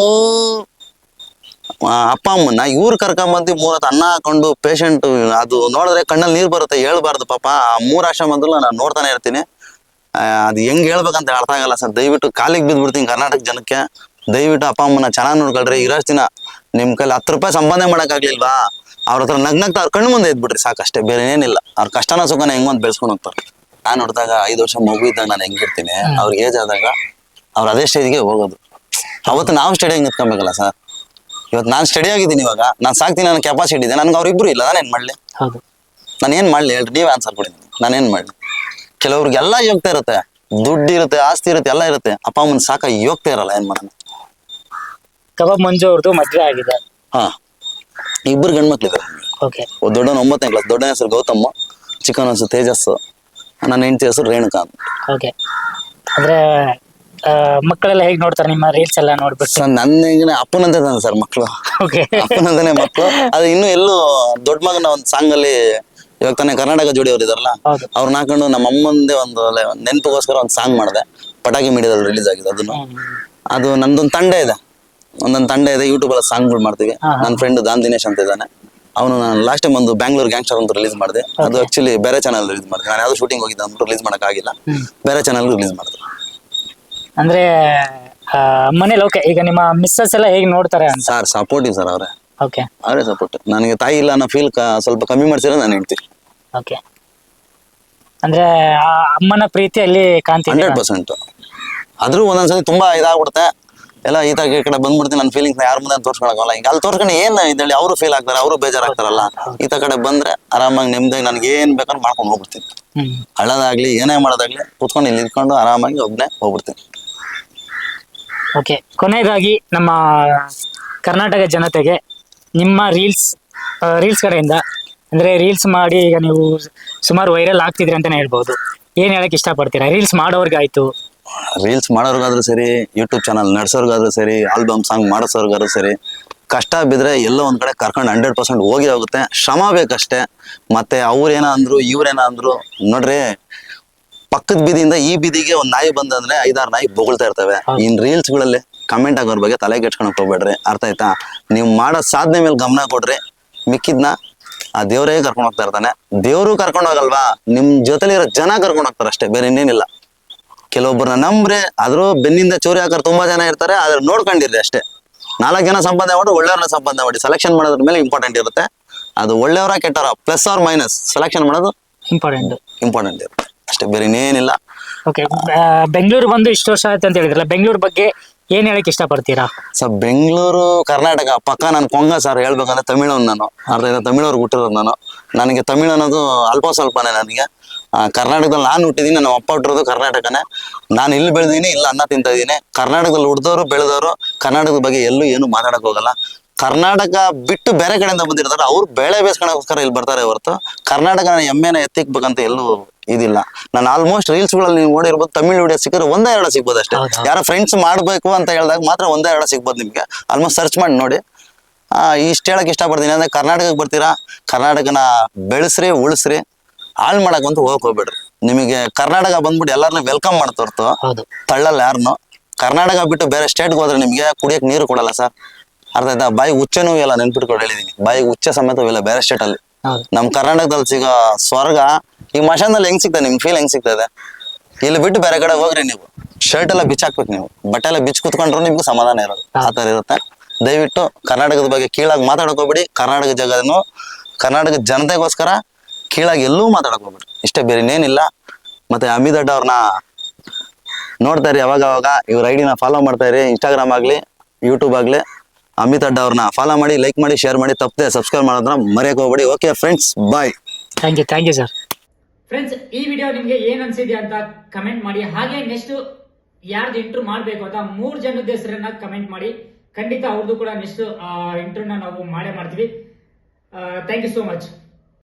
ಅಪ್ಪ ಅಮ್ಮನ್ನ ಇವ್ರು ಕರ್ಕೊಂಬಂದು ಮೂರತ್ತು ಅನ್ನ ಹಾಕೊಂಡು ಪೇಷಂಟ್ ಅದು ನೋಡಿದ್ರೆ ಕಣ್ಣಲ್ಲಿ ನೀರು ಬರುತ್ತೆ ಹೇಳ್ಬಾರ್ದು ಪಾಪ. ಆ ಮೂರ್ ಬಂದ್ರು ನಾನು ನೋಡ್ತಾನೆ ಇರ್ತೀನಿ. ಆ, ಅದು ಹೆಂಗ್ ಹೇಳ್ಬೇಕಂತ ಅರ್ಥ ಆಗಲ್ಲ ಸರ್. ದಯವಿಟ್ಟು ಕಾಲಿಗೆ ಬಿದ್ದ್ಬಿಡ್ತೀನಿ ಕರ್ನಾಟಕ ಜನಕ್ಕೆ. ದಯವಿಟ್ಟು ಅಪ್ಪ ಅಮ್ಮನ ಚೆನ್ನಾಗಿ ನೋಡ್ಕೊಳ್ರಿ ಇರೋಷ್ಟು ದಿನ ನಿಮ್ ಕೈಲಿ ಹತ್ತು ರೂಪಾಯಿ ಸಂಪಾದನೆ ಮಾಡೋಕ್ಕಾಗ್ಲಿಲ್ವಾ ಅವ್ರ ಹತ್ರ ನಗ್ನಗ್ತಾ ಅವ್ರ ಕಣ್ಣು ಮುಂದೆ ಇದ್ಬಿಡ್ರಿ ಸಾಕಷ್ಟೇ. ಬೇರೆ ಏನಿಲ್ಲ. ಅವ್ರ ಕಷ್ಟನ ಸುಖನ ಹೆಂಗ್ ಒಂದು ಬೆಳೆಸ್ಕೊಂಡು ಹೋಗ್ತಾರೆ. ನಾನು ನೋಡಿದಾಗ ಐದು ವರ್ಷ ಮಗು ಇದ್ದಾಗ ನಾನು ಹೆಂಗಿರ್ತೀನಿ. ಅವ್ರ ಏಜ್ ಆದಾಗ ಅವ್ರು ಅದೇ ಸ್ಟೇಜ್ಗೆ ಹೋಗೋದು. ಅವತ್ತು ನಾವು ಸ್ಟಡಿ ನಿಂತ್ಕೊಬೇಕಲ್ಲ ಸರ್ ಇವತ್ತು ನಾನು ಸ್ಟಡಿ ಆಗಿದ್ದೀನಿ ಇವಾಗ. ನಾನು ಸಾಕ್ತೀನಿ ನನ್ನ ಕೆಪಾಸಿಟಿ ಇದೆ. ನನ್ಗೆ ಅವ್ರಿಬ್ರು ಇಲ್ಲ. ನಾನು ಏನು ಮಾಡಲಿ? ಹೌದು. ನಾನು ಏನು ಮಾಡಲಿ? ಹೇಳ್ರಿ. ನೀವೇ ಆನ್ಸರ್ ಕೊಡಿ ನಾನು ಏನು ಮಾಡಲಿ? ಕೆಲವ್ರಿಗೆಲ್ಲ ಯೋಗ್ತಾ ಇರುತ್ತೆ. ದುಡ್ಡು ಇರುತ್ತೆ ಆಸ್ತಿ ಇರುತ್ತೆ ಎಲ್ಲ ಇರುತ್ತೆ. ಅಪ್ಪ ಅಮ್ಮನ ಸಾಕ ಯೋಗ್ತಾ ಇರಲ್ಲ ಏನು ಮಾಡೋಣ ಕಬಾಬ್ ಮಂಜು ಅವ್ರದ್ದು ಮದ್ವೆ ಆಗಿದೆ. ಹಾ. ಇಬ್ಬರು ಗಂಡ್ಮಕ್ಳಿದ್ದಾರೆ ಓಕೆ. ದೊಡ್ಡವನು ಒಂಬತ್ತನೇ ಕ್ಲಾಸ್ ದೊಡ್ಡನ ಹೆಸರು ಗೌತಮ್ ಚಿಕ್ಕನ ಹೆಸರು ತೇಜಸ್ಸು. ನನ್ನ ಹೆಂಡತಿ ಹೆಸರು ರೇಣುಕಾ ಅಂತ. ಓಕೆ. ಅಂದ್ರೆ ಮಕ್ಕಳೆಲ್ಲ ಹೇಗ್ ನೋಡ್ತಾರೆ ನಿಮ್ಮ ರೀಲ್ಸ್ ಎಲ್ಲ ನೋಡ್ಬಿಟ್ಟು? ಸರ್ ನನ್ನ ಅಪ್ಪನಂತೆ ಇದ್ದಾನೆ ಸರ್ ಮಕ್ಕಳು ಓಕೆ ಅಪ್ಪನಂತಾನೆ ಮಕ್ಕಳು ಅದು ಇನ್ನು ಎಲ್ಲೂ ದೊಡ್ಡ ಮಗನ ಒಂದು ಸಾಂಗ್ ಅಲ್ಲಿ ಇವಾಗ ತಾನೇ ಕರ್ನಾಟಕ ಜೋಡಿ ಅವ್ರು ಇದಾರಲ್ಲ ಹೌದು. ಅವ್ರನ್ನ ಹಾಕೊಂಡು ನಮ್ಮ ಅಮ್ಮಂದೇ ಒಂದು ಲೆ- ನೆನಪಿಗೋಸ್ಕರ ಒಂದು ಸಾಂಗ್ ಮಾಡಿದೆ. ಪಟಾಕಿ ಮೀಡಿಯಾದಲ್ಲಿ ರಿಲೀಸ್ ಆಗಿದೆ ಅದನ್ನು. ಅದು ನಂದೊಂದು ತಂಡ ಇದೆ. ಒಂದೊಂದು ತಂಡ ಇದೆ ಯೂಟ್ಯೂಬ್ ಅಲ್ಲಿ ಸಾಂಗ್ಗಳು ಮಾಡ್ತೀವಿ. ನನ್ನ ಫ್ರೆಂಡ್ ದಾನ್ ದಿನೇಶ್ ಅಂತ ಇದ್ದಾನೆ. ಅವನು ನಾನು ಲಾಸ್ಟ್ ಟೈಮ್ ಒಂದು ಬ್ಯಾಂಗ್ಳೂರ್ ಗ್ಯಾಂಗ್ಸ್ಟರ್ ಅಂತ ರಿಲೀಸ್ ಮಾಡಿದೆ. ಅದು ಆಕ್ಚುಲಿ ಬೇರೆ ಚಾನಲ್ ರಿಲೀಸ್ ಮಾಡಿದೆ. ನಾನು ಯಾವ್ದು ಶೂಟಿಂಗ್ ಹೋಗಿದ್ದೆ ಅಂದ್ಬಿಟ್ಟು ರಿಲೀಸ್ ಆಗಿಲ್ಲ ಹ್ಮ್. ಬೇರೆ ಚಾನಲ್ ರಿಲೀಸ್ ಮಾಡಿದೆ. ಅಂದ್ರೆ ಆ, ಮನೇಲಿ ಓಕೆ ಈಗ ನಿಮ್ಮ ಮಿಸ್ಸಸ್ ಎಲ್ಲ ಹೇಗ್ ನೋಡ್ತಾರೆ ಅಂತ? ಸರ್ ಸಪೋರ್ಟಿವ್ ಸರ್ ಅವರೇ. ಓಕೆ ಅವರೇ ಸಪೋರ್ಟ್ ನನಗೆ ತಾಯಿ ಇಲ್ಲ ಅನ್ನೋ ಫೀಲ್ ಸ್ವಲ್ಪ ಕಮ್ಮಿ ಮಾಡ್ಸಿರೋ ನಾನು ಹೇಳ್ತೀನಿ. ಓಕೆ ಅಂದ್ರೆ ಆ ಅಮ್ಮನ ಪ್ರೀತಿ ಅಲ್ಲಿ ಕಾಣ್ತಿದೆ ಹಂಡ್ರೆಡ್ ಪರ್ಸೆಂಟ್. ಆದ್ರೂ ಒಂದೊಂದ್ಸತಿ ತುಂಬಾ ಇದಾಗ್ಬಿಡುತ್ತೆ. ಎಲ್ಲ ಈ ತರ ಈ ಕಡೆ ಬಂದ್ಬಿಡ್ತೀನಿ ನನ್ನ ಫೀಲಿಂಗ್ಸ್ ಯಾರ ಮುಂದೆ ತೋರ್ಸ್ಕೊಳಕಲ್ಲ ಈಗ ಅಲ್ಲಿ ತೋರ್ಸ್ಕೊಂಡು ಏನ್ ಇದೇಳಿ ಅವರು ಫೀಲ್ ಆಗ್ತಾರೆ ಅವರು ಬೇಜಾರಾಗ್ತಾರಲ್ಲ. ಈತ ಕಡೆ ಬಂದ್ರೆ ಆರಾಮಾಗಿ ನೆಮ್ಮದಿ ನನ್ಗೆ ಏನ್ ಬೇಕಾದ್ರೂ ಮಾಡ್ಕೊಂಡು ಹೋಗ್ಬಿಡ್ತೀನಿ. ಹ್ಮ್. ಹಳ್ಳದಾಗ್ಲಿ ಏನೇ ಮಾಡೋದಾಗ್ಲಿ ಕುತ್ಕೊಂಡು ಇಲ್ಲಿ ನಿಂತ್ಕೊಂಡು ಆರಾಮಾಗಿ ಒಬ್ನೇ ಹೋಗ್ಬಿಡ್ತೀನಿ. ಓಕೆ. ಕೊನೆಯದಾಗಿ ನಮ್ಮ ಕರ್ನಾಟಕ ಜನತೆಗೆ ನಿಮ್ಮ ರೀಲ್ಸ್ ರೀಲ್ಸ್ ಕಡೆಯಿಂದ, ಅಂದ್ರೆ ರೀಲ್ಸ್ ಮಾಡಿ ಈಗ ನೀವು ಸುಮಾರು ವೈರಲ್ ಆಗ್ತಿದ್ರಿ ಅಂತಾನೆ ಹೇಳ್ಬೋದು. ಏನ್ ಹೇಳಕ್ ಇಷ್ಟಪಡ್ತೀರಾ? ರೀಲ್ಸ್ ಮಾಡೋರ್ಗಾಯ್ತು. ರೀಲ್ಸ್ ಮಾಡೋರ್ಗಾದ್ರೂ ಸರಿ ಯೂಟ್ಯೂಬ್ ಚಾನಲ್ ನಡೆಸೋರ್ಗಾದ್ರೂ ಸರಿ ಆಲ್ಬಮ್ ಸಾಂಗ್ ಮಾಡಿಸೋರ್ಗಾದ್ರೂ ಸರಿ, ಕಷ್ಟ ಬಿದ್ರೆ ಎಲ್ಲ ಒಂದ್ ಕಡೆ ಕರ್ಕೊಂಡು ಹಂಡ್ರೆಡ್ ಪರ್ಸೆಂಟ್ ಹೋಗಿ ಹೋಗುತ್ತೆ. ಶ್ರಮ ಬೇಕಷ್ಟೇ. ಮತ್ತೆ ಅವ್ರೇನ ಅಂದ್ರು, ಇವ್ರೇನ ಅಂದ್ರು, ನೋಡ್ರಿ ಪಕ್ಕದ ಬೀದಿಯಿಂದ ಈ ಬೀದಿಗೆ ಒಂದ್ ನಾಯಿ ಬಂದಂದ್ರೆ ಐದಾರು ನಾಯಿ ಬೊಗಳ್ತಾ ಇರ್ತವೆ. ಇನ್ ರೀಲ್ಸ್ಗಳಲ್ಲಿ ಕಮೆಂಟ್ ಆಗೋರ್ ಬಗ್ಗೆ ತಲೆ ಕೆಡ್ಸ್ಕೊಳಕ್ ಹೋಗ್ಬೇಡ್ರಿ. ಅರ್ಥ ಆಯ್ತಾ? ನೀವು ಮಾಡೋ ಸಾಧನೆ ಮೇಲೆ ಗಮನ ಕೊಡ್ರಿ ಮಿಕ್ಕಿದ್ನ ಆ ದೇವರೇ ಕರ್ಕೊಂಡು ಹೋಗ್ತಾ ಇರ್ತಾನೆ. ದೇವರು ಕರ್ಕೊಂಡು ಹೋಗಲ್ವಾ? ನಿಮ್ ಜೊತೆಲಿರೋ ಜನ ಕರ್ಕೊಂಡು ಹೋಗ್ತಾರೆ ಅಷ್ಟೇ ಬೇರೆ ಇನ್ನೇನಿಲ್ಲ. ಕೆಲವೊಬ್ಬರನ್ನ ನಂಬ್ರೆ ಆದ್ರೂ ಬೆನ್ನಿಂದ ಚೋರಿ ಹಾಕೋರು ತುಂಬಾ ಜನ ಇರ್ತಾರೆ ಆದ್ರೆ ನೋಡ್ಕೊಂಡಿರ್ರಿ ಅಷ್ಟೇ. ನಾಲ್ಕು ಜನ ಸಂಬಂಧ ಮಾಡಿ ಒಳ್ಳೆಯವ್ರನ್ನ ಸಂಬಂಧ ಮಾಡಿ ಸೆಲೆಕ್ಷನ್ ಮಾಡೋದ್ರ ಮೇಲೆ ಇಂಪಾರ್ಟೆಂಟ್ ಇರುತ್ತೆ. ಅದು ಒಳ್ಳೆಯವರ ಕೆಟ್ಟವರ ಪ್ಲಸ್ ಆರ್ ಮೈನಸ್ ಸೆಲೆಕ್ಷನ್ ಮಾಡೋದು ಇಂಪಾರ್ಟೆಂಟ್ ಇಂಪಾರ್ಟೆಂಟ್ ಇರುತ್ತೆ. ಅಷ್ಟೇ ಬೇರೆ ಇನ್ನೇನಿಲ್ಲ. ಓಕೆ ಬೆಂಗಳೂರು ಬಂದು ಇಷ್ಟು ವರ್ಷ ಆಯ್ತು ಅಂತ ಹೇಳಿದ್ರಲ್ಲ ಬೆಂಗಳೂರು ಬಗ್ಗೆ ಏನ್ ಹೇಳಕ್ ಇಷ್ಟಪಡ್ತೀರಾ? ಸರ್ ಬೆಂಗಳೂರು ಕರ್ನಾಟಕ ಪಕ್ಕ ನಾನು ಕೊಂಗ ಸರ್ ಹೇಳ್ಬೇಕಂದ್ರೆ ತಮಿಳು ನಾನು ಅರ್ಧ ತಮಿಳವ್ರಿಗೆ ಹುಟ್ಟಿರೋದು ನಾನು. ನನಗೆ ತಮಿಳು ಅನ್ನೋದು ಅಲ್ಪ ಸ್ವಲ್ಪನೇ ನನಗೆ. ಆ, ಕರ್ನಾಟಕದಲ್ಲಿ ನಾನು ಹುಟ್ಟಿದ್ದೀನಿ ನಮ್ಮ ಅಪ್ಪ ಹುಟ್ಟಿರೋದು ಕರ್ನಾಟಕನೇ. ನಾನು ಇಲ್ಲಿ ಬೆಳೆದೀನಿ ಇಲ್ಲ ಅನ್ನ ತಿಂತಾ ಇದ್ದೀನಿ. ಕರ್ನಾಟಕದಲ್ಲಿ ಹುಟ್ಟಿದವರು ಬೆಳೆದವರು ಕರ್ನಾಟಕದ ಬಗ್ಗೆ ಎಲ್ಲೂ ಏನು ಮಾತಾಡಕ್ ಹೋಗಲ್ಲ. ಕರ್ನಾಟಕ ಬಿಟ್ಟು ಬೇರೆ ಕಡೆಯಿಂದ ಬಂದಿರ್ತಾರೆ ಅವ್ರು ಬೆಳೆ ಬೇಸ್ಕೊಳಕ್ಕೋಸ್ಕರ ಇಲ್ಲಿ ಬರ್ತಾರೆ ಹೊರತು. ಕರ್ನಾಟಕನ ಎಮ್ಮೆನ ಎತ್ತಿಕ್ಬೇಕಂತ ಎಲ್ಲೂ ಇದಿಲ್ಲ. ನಾನು ಆಲ್ಮೋಸ್ಟ್ ರೀಲ್ಸ್ಗಳಲ್ಲಿ ನೀವು ನೋಡಿರ್ಬೋದು ತಮಿಳ್ ವಿಡಿಯೋ ಸಿಕ್ಕಿದ್ರೆ ಒಂದೇ ಎರಡು ಸಿಗ್ಬೋದು ಅಷ್ಟೇ. ಯಾರ ಫ್ರೆಂಡ್ಸ್ ಮಾಡಬೇಕು ಅಂತ ಹೇಳಿದಾಗ ಮಾತ್ರ ಒಂದೇ ಎರಡು ಸಿಗ್ಬೋದು ನಿಮಗೆ. ಆಲ್ಮೋಸ್ಟ್ ಸರ್ಚ್ ಮಾಡಿ ನೋಡಿ. ಆ, ಇಷ್ಟು ಹೇಳಕ್ ಇಷ್ಟಪಡ್ತೀನಿ. ಅಂದ್ರೆ ಕರ್ನಾಟಕಕ್ಕೆ ಬರ್ತೀರಾ? ಕರ್ನಾಟಕನ ಬೆಳೆಸ್ರಿ ಉಳಿಸ್ರಿ. ಹಾಳು ಅಂತ ಹೋಗಕ್ ಹೋಗ್ಬೇಡ್ರಿ. ನಿಮಗೆ ಕರ್ನಾಟಕ ಬಂದ್ಬಿಟ್ಟು ಎಲ್ಲಾರನ್ನ ವೆಲ್ಕಮ್ ಮಾಡ್ತೋರ್ತು ತಳ್ಳಲ್ಲ ಯಾರನ್ನು ಕರ್ನಾಟಕ ಬಿಟ್ಟು ಬೇರೆ ಸ್ಟೇಟ್ಗೆ ಹೋದ್ರೆ ನಿಮಗೆ ಕುಡಿಯಕ್ಕೆ ನೀರು ಕೊಡಲ್ಲ ಸರ್. ಅರ್ಥ ಆಯ್ತಾ? ಬಾಯಿ ಉಚ್ಚನೂ ಇಲ್ಲ ನೆನ್ಪಿಟ್ಕೊಂಡು ಹೇಳಿದೀನಿ. ಬಾಯಿಗೆ ಉಚ್ಚ ಸಮೇತ ಇಲ್ಲ ಬೇರೆ ಸ್ಟೇಟ್ ಅಲ್ಲಿ. ನಮ್ ಕರ್ನಾಟಕದಲ್ಲಿ ಸಿಗೋ ಸ್ವರ್ಗ ಈ ಮಶಾನ್ದಲ್ಲಿ ಹೆಂಗ್ ಸಿಗ್ತದೆ? ನಿಮ್ ಫೀಲ್ ಹೆಂಗ್ ಸಿಗ್ತದೆ? ಇಲ್ಲಿ ಬಿಟ್ಟು ಬೇರೆ ಕಡೆ ಹೋಗ್ರಿ ನೀವು. ಶರ್ಟ್ ಎಲ್ಲ ಬಿಚ್ಚಾಕ್ಬೇಕು ನೀವು. ಬಟ್ಟೆ ಎಲ್ಲ ಬಿಚ್ಚ ಕುತ್ಕೊಂಡ್ರು ನಿಮ್ಗೆ ಸಮಾಧಾನ ಇರೋದು. ಆ ತರ ಇರುತ್ತೆ. ದಯವಿಟ್ಟು ಕರ್ನಾಟಕದ ಬಗ್ಗೆ ಕೀಳಾಗಿ ಮಾತಾಡಕ್ ಹೋಗ್ಬೇಡಿ. ಕರ್ನಾಟಕ ಜಗದನ್ನು ಕರ್ನಾಟಕ ಜನತೆಗೋಸ್ಕರ ಕೀಳಾಗಿ ಎಲ್ಲೂ ಮಾತಾಡಕ್ ಹೋಗ್ಬೇಡಿ. ಇಷ್ಟೇ ಬೇರೆ ಇನ್ನೇನಿಲ್ಲ. ಮತ್ತೆ ಅಮಿತ್ ಅಡ್ಡ ಅವ್ರನ್ನ ನೋಡ್ತಾ ಇರಿ ಅವಾಗ ಅವಾಗ ಇವ್ರ ಐಡಿನ ಫಾಲೋ ಮಾಡ್ತಾ ಇರಿ. ಇನ್ಸ್ಟಾಗ್ರಾಮ್ ಆಗ್ಲಿ ಯೂಟ್ಯೂಬ್ ಆಗ್ಲಿ. ಅಮಿತ್ ಅಡ್ಡ ಅವ್ರನ್ನ ಫಾಲೋ ಮಾಡಿ ಲೈಕ್ ಮಾಡಿ ಶೇರ್ ಮಾಡಿ ತಪ್ಪದೆ ಸಬ್ಸ್ಕ್ರೈಬ್ ಮಾಡೋದನ್ನ ಮರೆಯಕ್ಕೆ ಹೋಗ್ಬೇಡಿ. Okay friends bye thank you thank you sir friends ಈ ವಿಡಿಯೋ ನಿಮ್ಗೆ ಏನ್ ಅನ್ಸಿದೆ ಅಂತ ಕಮೆಂಟ್ ಮಾಡಿ. ಹಾಗೆ ನೆಕ್ಸ್ಟ್ ಯಾರ್ದು ಇಂಟ್ರೂ ಮಾಡ್ಬೇಕು ಅಂತ ಮೂರ್ ಜನದ ಹೆಸರನ್ನ ಕಮೆಂಟ್ ಮಾಡಿ. ಖಂಡಿತ ಅವ್ರದ್ದು ಕೂಡ ನೆಕ್ಸ್ಟ್ ಇಂಟ್ರೂನ ನಾವು ಮಾಡೇ ಮಾಡ್ತೀವಿ. Thank you so much